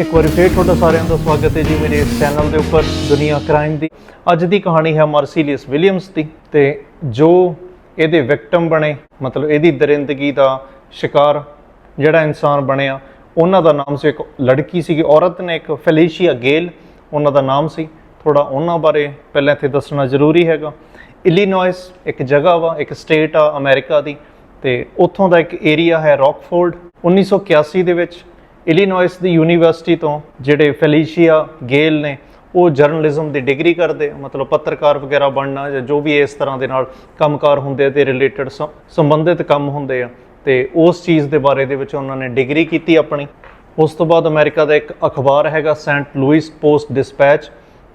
ਇੱਕ ਵਾਰੀ ਫੇਰ ਤੁਹਾਡਾ ਸਾਰਿਆਂ ਦਾ ਸਵਾਗਤ ਹੈ ਜੀ ਮੇਰੇ ਇਸ ਚੈਨਲ ਦੇ ਉੱਪਰ, ਦੁਨੀਆ ਕ੍ਰਾਈਮ ਦੀ। ਅੱਜ ਦੀ ਕਹਾਣੀ ਹੈ ਮਾਰਸੀਲੀਅਸ ਵਿਲੀਅਮਸ ਦੀ ਤੇ ਜੋ ਇਹਦੇ ਵਿਕਟਮ ਬਣੇ, ਮਤਲਬ ਇਹਦੀ ਦਰਿੰਦਗੀ ਦਾ ਸ਼ਿਕਾਰ ਜਿਹੜਾ ਇਨਸਾਨ ਬਣਿਆ, ਉਹਨਾਂ ਦਾ ਨਾਮ ਸੀ ਇੱਕ ਲੜਕੀ ਸੀਗੀ, ਔਰਤ ਨੇ ਇੱਕ ਫੈਲੀਸ਼ੀਆ ਗੇਲ, ਉਹਨਾਂ ਦਾ ਨਾਮ ਸੀ। ਥੋੜਾ ਉਹਨਾਂ ਬਾਰੇ ਪਹਿਲਾਂ ਇੱਥੇ ਦੱਸਣਾ ਜ਼ਰੂਰੀ ਹੈਗਾ। ਇਲੀਨੋਇਸ ਇੱਕ ਜਗ੍ਹਾ ਵਾ, ਇੱਕ ਸਟੇਟ ਆ ਅਮਰੀਕਾ ਦੀ ਤੇ ਉੱਥੋਂ ਦਾ ਇੱਕ ਏਰੀਆ ਹੈ ਰੌਕਫੋਰਡ 1981 ਦੇ ਵਿੱਚ। ਇਲੀਨੋਇਸ ਦੀ ਯੂਨੀਵਰਸਿਟੀ ਤੋਂ ਜਿਹੜੇ ਫੈਲੀਸ਼ੀਆ ਗੇਲ ਨੇ, ਉਹ ਜਰਨਲਿਜ਼ਮ ਦੀ ਡਿਗਰੀ ਕਰਦੇ, ਮਤਲਬ ਪੱਤਰਕਾਰ ਵਗੈਰਾ ਬਣਨਾ ਜਾਂ ਜੋ ਵੀ ਇਸ ਤਰ੍ਹਾਂ ਦੇ ਨਾਲ ਕੰਮਕਾਰ ਹੁੰਦੇ ਆ ਤੇ ਰਿਲੇਟਡ ਸੰਬੰਧਿਤ ਕੰਮ ਹੁੰਦੇ ਆ, ਤੇ ਉਸ ਚੀਜ਼ ਦੇ ਬਾਰੇ ਦੇ ਵਿੱਚ ਉਹਨਾਂ ਨੇ ਡਿਗਰੀ ਕੀਤੀ ਆਪਣੀ। ਉਸ ਤੋਂ ਬਾਅਦ ਅਮਰੀਕਾ ਦਾ ਇੱਕ ਅਖਬਾਰ ਹੈਗਾ ਸੈਂਟ ਲੂਇਸ ਪੋਸਟ ਡਿਸਪੈਚ,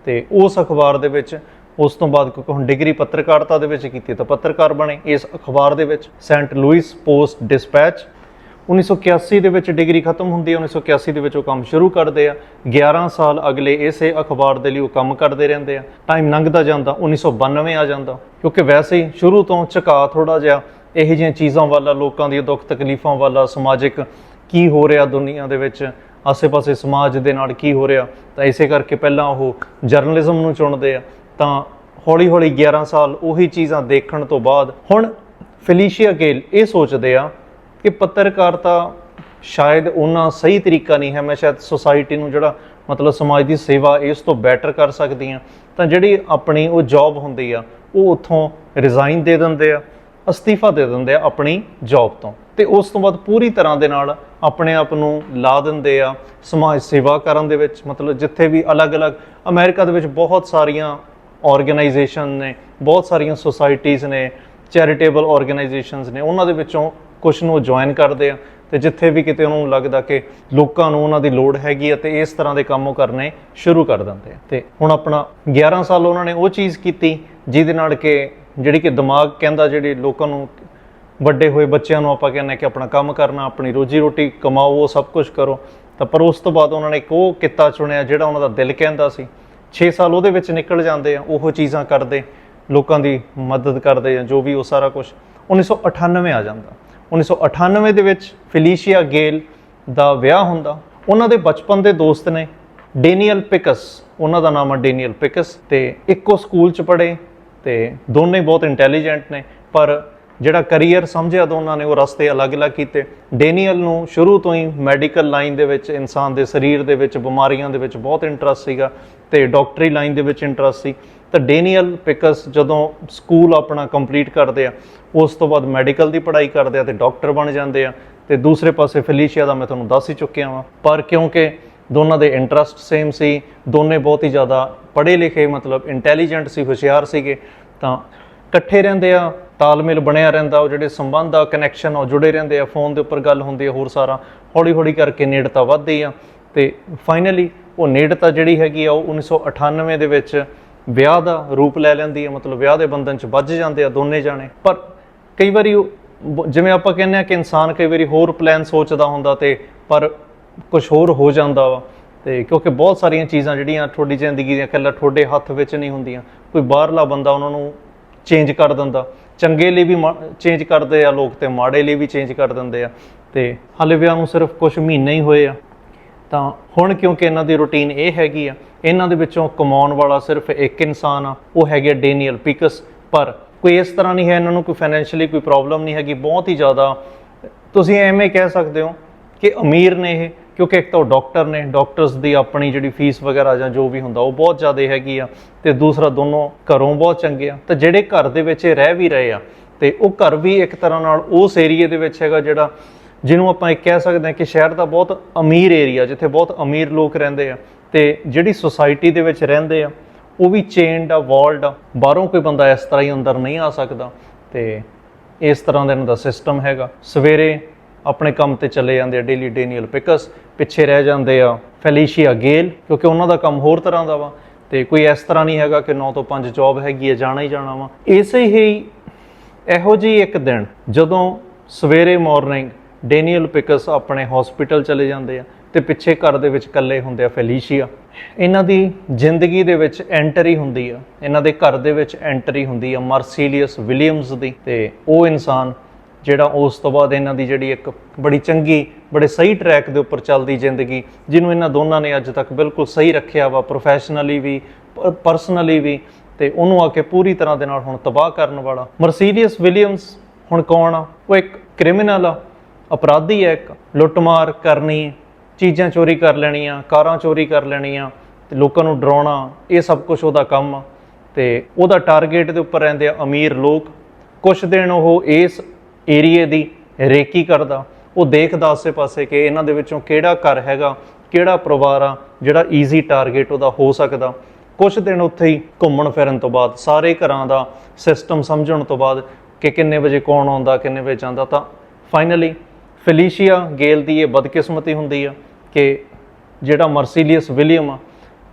ਤੇ ਉਸ ਅਖਬਾਰ ਦੇ ਵਿੱਚ, ਉਸ ਤੋਂ ਬਾਅਦ ਕਿਉਂਕਿ ਹੁਣ ਡਿਗਰੀ ਪੱਤਰਕਾਰਤਾ ਦੇ ਵਿੱਚ ਕੀਤੀ ਤਾਂ ਪੱਤਰਕਾਰ ਬਣੇ ਇਸ ਅਖਬਾਰ ਦੇ ਵਿੱਚ ਸੈਂਟ ਲੂਇਸ ਪੋਸਟ ਡਿਸਪੈਚ। 1981 ਦੇ ਵਿੱਚ ਡਿਗਰੀ ਖਤਮ ਹੁੰਦੀ ਹੈ 1981 ਦੇ ਵਿੱਚ ਉਹ ਕੰਮ ਸ਼ੁਰੂ ਕਰਦੇ ਆ। 11 ਸਾਲ ਅਗਲੇ ਇਸੇ ਅਖਬਾਰ ਦੇ ਲਈ ਉਹ ਕੰਮ ਕਰਦੇ ਰਹਿੰਦੇ ਆ। ਟਾਈਮ ਲੰਘਦਾ ਜਾਂਦਾ 1992 ਆ ਜਾਂਦਾ। ਕਿਉਂਕਿ ਵੈਸੇ ਹੀ ਸ਼ੁਰੂ ਤੋਂ ਝੁਕਾ ਥੋੜਾ ਜਿਹਾ ਇਹੋ ਜਿਹੀਆਂ ਚੀਜ਼ਾਂ ਵੱਲ, ਲੋਕਾਂ ਦੀਆਂ ਦੁੱਖ ਤਕਲੀਫਾਂ ਵੱਲ, ਸਮਾਜਿਕ ਕੀ ਹੋ ਰਿਹਾ ਦੁਨੀਆ ਦੇ ਵਿੱਚ, ਆਸੇ-ਪਾਸੇ ਸਮਾਜ ਦੇ ਨਾਲ ਕੀ ਹੋ ਰਿਹਾ, ਤਾਂ ਇਸੇ ਕਰਕੇ ਪਹਿਲਾਂ ਉਹ ਜਰਨਲਿਜ਼ਮ ਨੂੰ ਚੁਣਦੇ ਆ। ਤਾਂ ਹੌਲੀ-ਹੌਲੀ 11 ਸਾਲ ਉਹੀ ਚੀਜ਼ਾਂ ਦੇਖਣ ਤੋਂ ਬਾਅਦ ਹੁਣ ਫੈਲੀਸ਼ੀਆ ਗੇਲ ਇਹ ਸੋਚਦੇ ਆ ਕਿ ਪੱਤਰਕਾਰਤਾ ਸ਼ਾਇਦ ਉਹਨਾਂ ਸਹੀ ਤਰੀਕਾ ਨਹੀਂ ਹੈ, ਮੈਂ ਸ਼ਾਇਦ ਸੋਸਾਇਟੀ ਨੂੰ ਜਿਹੜਾ ਮਤਲਬ ਸਮਾਜ ਦੀ ਸੇਵਾ ਇਸ ਤੋਂ ਬੈਟਰ ਕਰ ਸਕਦੀ ਆ ਤਾਂ ਜਿਹੜੀ ਆਪਣੀ ਉਹ ਜੌਬ ਹੁੰਦੀ ਆ, ਉਹ ਉੱਥੋਂ ਰਿਜ਼ਾਈਨ ਦੇ ਦਿੰਦੇ ਆ, ਅਸਤੀਫਾ ਦੇ ਦਿੰਦੇ ਆ ਆਪਣੀ ਜੌਬ ਤੋਂ। ਤੇ ਉਸ ਤੋਂ ਬਾਅਦ ਪੂਰੀ ਤਰ੍ਹਾਂ ਦੇ ਨਾਲ ਆਪਣੇ ਆਪ ਨੂੰ ਲਾ ਦਿੰਦੇ ਆ ਸਮਾਜ ਸੇਵਾ ਕਰਨ ਦੇ ਵਿੱਚ। ਮਤਲਬ ਜਿੱਥੇ ਵੀ ਅਲੱਗ-ਅਲੱਗ ਅਮਰੀਕਾ ਦੇ ਵਿੱਚ ਬਹੁਤ ਸਾਰੀਆਂ ਆਰਗੇਨਾਈਜੇਸ਼ਨ ਨੇ, ਬਹੁਤ ਸਾਰੀਆਂ ਸੁਸਾਇਟੀਆਂ ਨੇ ਚੈਰੀਟੇਬਲ ਆਰਗੇਨਾਈਜੇਸ਼ਨਸ ਨੇ, ਉਹਨਾਂ ਦੇ ਵਿੱਚੋਂ ਕੁਝ ਨੂੰ ਜੁਆਇਨ ਕਰਦੇ ਆ ਤੇ ਜਿੱਥੇ ਵੀ ਕਿਤੇ ਉਹਨੂੰ ਲੱਗਦਾ ਕਿ ਲੋਕਾਂ ਨੂੰ ਉਹਨਾਂ ਦੀ ਲੋੜ ਹੈਗੀ ਆ ਤੇ ਇਸ ਤਰ੍ਹਾਂ ਦੇ ਕੰਮ ਉਹ ਕਰਨੇ ਸ਼ੁਰੂ ਕਰ ਦਿੰਦੇ ਆ। ਤੇ ਹੁਣ ਆਪਣਾ 11 ਸਾਲ ਉਹਨਾਂ ਨੇ ਉਹ ਚੀਜ਼ ਕੀਤੀ ਜਿਹਦੇ ਨਾਲ ਕਿ ਜਿਹੜੀ ਕਿ ਦਿਮਾਗ ਕਹਿੰਦਾ ਜਿਹੜੇ ਲੋਕਾਂ ਨੂੰ ਵੱਡੇ ਹੋਏ ਬੱਚਿਆਂ ਨੂੰ ਆਪਾਂ ਕਹਿੰਦੇ ਕਿ ਆਪਣਾ ਕੰਮ ਕਰਨਾ, ਆਪਣੀ ਰੋਜੀ ਰੋਟੀ ਕਮਾਓ, ਉਹ ਸਭ ਕੁਝ ਕਰੋ। ਤਾਂ ਪਰ ਉਸ ਤੋਂ ਬਾਅਦ ਉਹਨਾਂ ਨੇ ਇੱਕ ਉਹ ਕਿੱਤਾ ਚੁਣਿਆ ਜਿਹੜਾ ਉਹਨਾਂ ਦਾ ਦਿਲ ਕਹਿੰਦਾ ਸੀ। 6 ਸਾਲ ਉਹਦੇ ਵਿੱਚ ਨਿਕਲ ਜਾਂਦੇ ਆ, ਉਹ ਚੀਜ਼ਾਂ ਕਰਦੇ, ਲੋਕਾਂ ਦੀ ਮਦਦ ਕਰਦੇ ਆ, ਜੋ ਵੀ ਉਹ ਸਾਰਾ ਕੁਝ 1998 ਆ ਜਾਂਦਾ। 1998 ਦੇ ਵਿੱਚ ਫੈਲੀਸ਼ੀਆ ਗੇਲ ਦਾ ਵਿਆਹ ਹੁੰਦਾ। ਉਹਨਾਂ ਦੇ ਬਚਪਨ ਦੇ ਦੋਸਤ ਨੇ ਡੇਨੀਅਲ ਪਿਕਸ ਉਹਨਾਂ ਦਾ ਨਾਮ ਹੈ ਡੇਨੀਅਲ ਪਿਕਸ ਤੇ ਇੱਕੋ ਸਕੂਲ ਚ ਪੜ੍ਹੇ ਤੇ ਦੋਨੇ ਬਹੁਤ ਇੰਟੈਲੀਜੈਂਟ ਨੇ, ਪਰ ਜਿਹੜਾ ਕੈਰੀਅਰ ਸਮਝਿਆ ਦੋਨਾਂ ਨੇ ਉਹ ਰਸਤੇ ਅਲੱਗ-ਅਲੱਗ ਕੀਤੇ। ਡੇਨੀਅਲ ਨੂੰ ਸ਼ੁਰੂ ਤੋਂ ਹੀ ਮੈਡੀਕਲ ਲਾਈਨ ਦੇ ਵਿੱਚ ਇਨਸਾਨ ਦੇ ਸਰੀਰ ਦੇ ਵਿੱਚ ਬਿਮਾਰੀਆਂ ਦੇ ਵਿੱਚ ਬਹੁਤ ਇੰਟਰਸਟ ਸੀਗਾ ਤੇ ਡਾਕਟਰੀ ਲਾਈਨ ਦੇ ਵਿੱਚ ਇੰਟਰਸਟ ਸੀ। ਤਾਂ ਡੇਨੀਅਲ ਪਿਕਸ ਜਦੋਂ ਸਕੂਲ ਆਪਣਾ ਕੰਪਲੀਟ ਕਰਦੇ ਆ ਉਸ ਤੋਂ ਬਾਅਦ ਮੈਡੀਕਲ ਦੀ ਪੜ੍ਹਾਈ ਕਰਦੇ ਆ ਤੇ ਡਾਕਟਰ ਬਣ ਜਾਂਦੇ ਆ ਤੇ ਦੂਸਰੇ ਪਾਸੇ ਫੈਲੀਸ਼ੀਆ ਦਾ ਮੈਂ ਤੁਹਾਨੂੰ ਦੱਸ ਹੀ ਚੁੱਕਿਆ ਹਾਂ ਪਰ ਕਿਉਂਕਿ ਦੋਨਾਂ ਦੇ ਇੰਟਰਸਟ ਸੇਮ ਸੀ, ਦੋਨੇ ਬਹੁਤ ਹੀ ਜ਼ਿਆਦਾ ਪੜ੍ਹੇ ਲਿਖੇ ਮਤਲਬ ਇੰਟੈਲੀਜੈਂਟ ਸੀ, ਹੁਸ਼ਿਆਰ ਸੀਗੇ, ਤਾਂ ਇਕੱਠੇ ਰਹਿੰਦੇ ਆ, ਤਾਲਮੇਲ ਬਣਿਆ ਰਹਿੰਦਾ, ਉਹ ਜਿਹੜੇ ਸੰਬੰਧ ਆ ਕਨੈਕਸ਼ਨ ਉਹ ਜੁੜੇ ਰਹਿੰਦੇ ਆ ਫੋਨ ਦੇ ਉੱਪਰ ਗੱਲ ਹੁੰਦੀ ਆ, ਹੋਰ ਸਾਰਾ ਹੌਲੀ ਹੌਲੀ ਕਰਕੇ ਨੇੜਤਾ ਵੱਧਦੀ ਆ। ਤੇ ਫਾਈਨਲੀ ਉਹ ਨੇੜਤਾ ਜਿਹੜੀ ਹੈਗੀ ਆ, ਉਹ 1998 ਦੇ ਵਿੱਚ ਵਿਆਹ ਦਾ ਰੂਪ ਲੈ ਲੈਂਦੀ ਆ, ਮਤਲਬ ਵਿਆਹ ਦੇ ਬੰਧਨ 'ਚ ਵੱਜ ਜਾਂਦੇ ਆ ਦੋਨੇ ਜਾਣੇ। ਪਰ ਕਈ ਵਾਰੀ ਜਿਵੇਂ ਆਪਾਂ ਕਹਿੰਦੇ ਆ ਕਿ ਇਨਸਾਨ ਕਈ ਵਾਰੀ ਹੋਰ ਪਲਾਨ ਸੋਚਦਾ ਹੁੰਦਾ ਤੇ ਪਰ ਕੁਝ ਹੋਰ ਹੋ ਜਾਂਦਾ ਵਾ। ਤੇ ਕਿਉਂਕਿ ਬਹੁਤ ਸਾਰੀਆਂ ਚੀਜ਼ਾਂ ਜਿਹੜੀਆਂ ਤੁਹਾਡੀ ਜ਼ਿੰਦਗੀ ਦੀਆਂ ਇਕੱਲਾ ਤੁਹਾਡੇ ਹੱਥ ਵਿੱਚ ਨਹੀਂ ਹੁੰਦੀਆਂ। ਕੋਈ ਬਾਹਰਲਾ ਬੰਦਾ ਉਹਨਾਂ ਨੂੰ ਚੇਂਜ ਕਰ ਦਿੰਦਾ। ਚੰਗੇ ਲਈ ਵੀ ਚੇਂਜ ਕਰਦੇ ਆ, ਲੋਕ ਤੇ ਮਾੜੇ ਲਈ ਵੀ ਚੇਂਜ ਕਰ ਦਿੰਦੇ ਆ। ਤੇ ਹਾਲੇ ਵਿਆਹ ਨੂੰ ਸਿਰਫ ਕੁਝ ਮਹੀਨੇ ਹੀ ਹੋਏ ਆ। ਤਾਂ ਹੁਣ ਕਿਉਂਕਿ ਇਹਨਾਂ ਦੀ ਰੁਟੀਨ ਇਹ ਹੈਗੀ ਆ, ਇਹਨਾਂ ਦੇ ਵਿੱਚੋਂ ਕਮਾਉਣ ਵਾਲਾ ਸਿਰਫ ਇੱਕ ਇਨਸਾਨ ਆ, ਉਹ ਹੈਗੇ ਡੇਨੀਅਲ ਪਿਕਸ ਪਰ ਕੋਈ ਇਸ ਤਰ੍ਹਾਂ ਨਹੀਂ ਹੈ, ਇਹਨਾਂ ਨੂੰ ਕੋਈ ਫਾਈਨੈਂਸ਼ੀਅਲੀ ਕੋਈ ਪ੍ਰੋਬਲਮ ਨਹੀਂ ਹੈਗੀ, ਬਹੁਤ ਹੀ ਜ਼ਿਆਦਾ। ਤੁਸੀਂ ਐਵੇਂ ਕਹਿ ਸਕਦੇ ਹੋ ਕਿ ਅਮੀਰ ਨੇ ਇਹ, ਕਿਉਂਕਿ ਇੱਕ ਤਾਂ ਉਹ ਡਾਕਟਰ ਨੇ ਡਾਕਟਰਸ ਦੀ ਆਪਣੀ ਜਿਹੜੀ ਫੀਸ ਵਗੈਰਾ ਜਾਂ ਜੋ ਵੀ ਹੁੰਦਾ, ਉਹ ਬਹੁਤ ਜ਼ਿਆਦਾ ਹੈਗੀ ਆ, ਤੇ ਦੂਸਰਾ ਦੋਨੋਂ ਘਰੋਂ ਬਹੁਤ ਚੰਗੇ ਆ। ਤੇ ਜਿਹੜੇ ਘਰ ਦੇ ਵਿੱਚ ਇਹ ਰਹਿ ਵੀ ਰਹੇ ਆ, ਤੇ ਉਹ ਘਰ ਵੀ ਇੱਕ ਤਰ੍ਹਾਂ ਨਾਲ ਉਸ ਏਰੀਏ ਦੇ ਵਿੱਚ ਹੈਗਾ ਜਿਹੜਾ, ਜਿਹਨੂੰ ਆਪਾਂ ਇਹ ਕਹਿ ਸਕਦੇ ਹਾਂ ਕਿ ਸ਼ਹਿਰ ਦਾ ਬਹੁਤ ਅਮੀਰ ਏਰੀਆ ਜਿੱਥੇ ਬਹੁਤ ਅਮੀਰ ਲੋਕ ਰਹਿੰਦੇ ਆ, ਤੇ ਜਿਹੜੀ ਸੁਸਾਇਟੀ ਦੇ ਵਿੱਚ ਰਹਿੰਦੇ ਆ ਉਹ ਵੀ ਚੇਨਡ ਆ ਵਾਲਡ ਆ, ਬਾਹਰੋਂ ਕੋਈ ਬੰਦਾ ਇਸ ਤਰ੍ਹਾਂ ਹੀ ਅੰਦਰ ਨਹੀਂ ਆ ਸਕਦਾ। ਤੇ ਇਸ ਤਰ੍ਹਾਂ ਦਾ ਇਹਨਾਂ ਦਾ ਸਿਸਟਮ ਹੈਗਾ। ਸਵੇਰੇ ਆਪਣੇ ਕੰਮ ਤੇ ਚਲੇ ਜਾਂਦੇ ਆ ਡੇਲੀ ਡੇਨੀਅਲ ਪਿਕਸ ਪਿੱਛੇ ਰਹਿ ਜਾਂਦੇ ਆ ਫੈਲੀਸ਼ੀਆ ਗੇਲ ਕਿਉਂਕਿ ਉਹਨਾਂ ਦਾ ਕੰਮ ਹੋਰ ਤਰ੍ਹਾਂ ਦਾ ਵਾ। ਤੇ ਕੋਈ ਇਸ ਤਰ੍ਹਾਂ ਨਹੀਂ ਹੈਗਾ ਕਿ 9 ਤੋਂ 5 ਜੌਬ ਹੈਗੀ ਹੈ ਜਾਣਾ ਹੀ ਜਾਣਾ ਵਾ। ਇਸੇ ਹੀ ਇਹੋ ਜਿਹੀ ਇੱਕ ਦਿਨ ਜਦੋਂ ਸਵੇਰੇ ਮਾਰਨਿੰਗ ਡੇਨੀਅਲ ਪਿਕਸ ਆਪਣੇ ਹਸਪੀਟਲ ਚਲੇ ਜਾਂਦੇ ਆ ਤੇ ਪਿੱਛੇ ਘਰ ਦੇ ਵਿੱਚ ਇਕੱਲੇ ਹੁੰਦੇ ਆ ਫੈਲੀਸ਼ੀਆ। ਇਹਨਾਂ ਦੀ ਜ਼ਿੰਦਗੀ ਦੇ ਵਿੱਚ ਐਂਟਰੀ ਹੁੰਦੀ ਆ। ਇਹਨਾਂ ਦੇ ਘਰ ਦੇ ਵਿੱਚ ਐਂਟਰੀ ਹੁੰਦੀ ਆ ਮਾਰਸੀਲੀਅਸ ਵਿਲੀਅਮਸ ਦੀ। ਤੇ ਉਹ ਇਨਸਾਨ ਜਿਹੜਾ ਉਸ ਤੋਂ ਬਾਅਦ ਇਹਨਾਂ ਦੀ ਜਿਹੜੀ ਇੱਕ ਬੜੀ ਚੰਗੀ, ਬੜੇ ਸਹੀ ਟਰੈਕ ਦੇ ਉੱਪਰ ਚੱਲਦੀ ਜ਼ਿੰਦਗੀ, ਜਿਹਨੂੰ ਇਹਨਾਂ ਦੋਨਾਂ ਨੇ ਅੱਜ ਤੱਕ ਬਿਲਕੁਲ ਸਹੀ ਰੱਖਿਆ ਵਾ ਪ੍ਰੋਫੈਸ਼ਨਲੀ ਵੀ ਪਰਸਨਲੀ ਵੀ, ਤੇ ਉਹਨੂੰ ਆ ਕੇ ਪੂਰੀ ਤਰ੍ਹਾਂ ਦੇ ਨਾਲ ਹੁਣ ਤਬਾਹ ਕਰਨ ਵਾਲਾ। ਮਰਸੀਡੀਅਸ ਵਿਲੀਅਮਸ ਹੁਣ ਕੌਣ ਆ? ਉਹ ਇੱਕ ਕ੍ਰਿਮੀਨਲ ਆ। ਅਪਰਾਧੀ ਹੈ ਇੱਕ। ਲੁੱਟਮਾਰ ਕਰਨੀ ਚੀਜ਼ਾਂ ਚੋਰੀ ਕਰ ਲੈਣੀਆਂ, ਕਾਰਾਂ ਚੋਰੀ ਕਰ ਲੈਣੀਆਂ, ਤੇ ਲੋਕਾਂ ਨੂੰ ਡਰਾਉਣਾ, ਇਹ ਸਭ ਕੁਝ ਉਹਦਾ ਕੰਮ ਆ। ਤੇ ਉਹਦਾ ਟਾਰਗੇਟ ਦੇ ਉੱਪਰ ਰਹਿੰਦੇ ਆ ਅਮੀਰ ਲੋਕ। ਕੁਛ ਦਿਨ ਉਹ ਇਸ ਏਰੀਏ ਦੀ ਰੇਕੀ ਕਰਦਾ। ਉਹ ਦੇਖਦਾ ਆਸੇ-ਪਾਸੇ ਕਿ ਇਹਨਾਂ ਦੇ ਵਿੱਚੋਂ ਕਿਹੜਾ ਘਰ ਹੈਗਾ, ਕਿਹੜਾ ਪਰਿਵਾਰ ਆ, ਜਿਹੜਾ ਈਜ਼ੀ ਟਾਰਗੇਟ ਉਹਦਾ ਹੋ ਸਕਦਾ। ਕੁਝ ਦਿਨ ਉੱਥੇ ਹੀ ਘੁੰਮਣ ਫਿਰਨ ਤੋਂ ਬਾਅਦ, ਸਾਰੇ ਘਰਾਂ ਦਾ ਸਿਸਟਮ ਸਮਝਣ ਤੋਂ ਬਾਅਦ ਕਿ ਕਿੰਨੇ ਵਜੇ ਕੌਣ ਆਉਂਦਾ, ਕਿੰਨੇ ਵਜੇ ਜਾਂਦਾ, ਤਾਂ ਫਾਈਨਲੀ ਫੈਲੀਸ਼ੀਆ ਗੇਲ ਦੀ ਇਹ ਬਦਕਿਸਮਤੀ ਹੁੰਦੀ ਆ ਕਿ ਜਿਹੜਾ ਮਰਸੀਲੀਅਸ ਵਿਲੀਅਮ ਆ,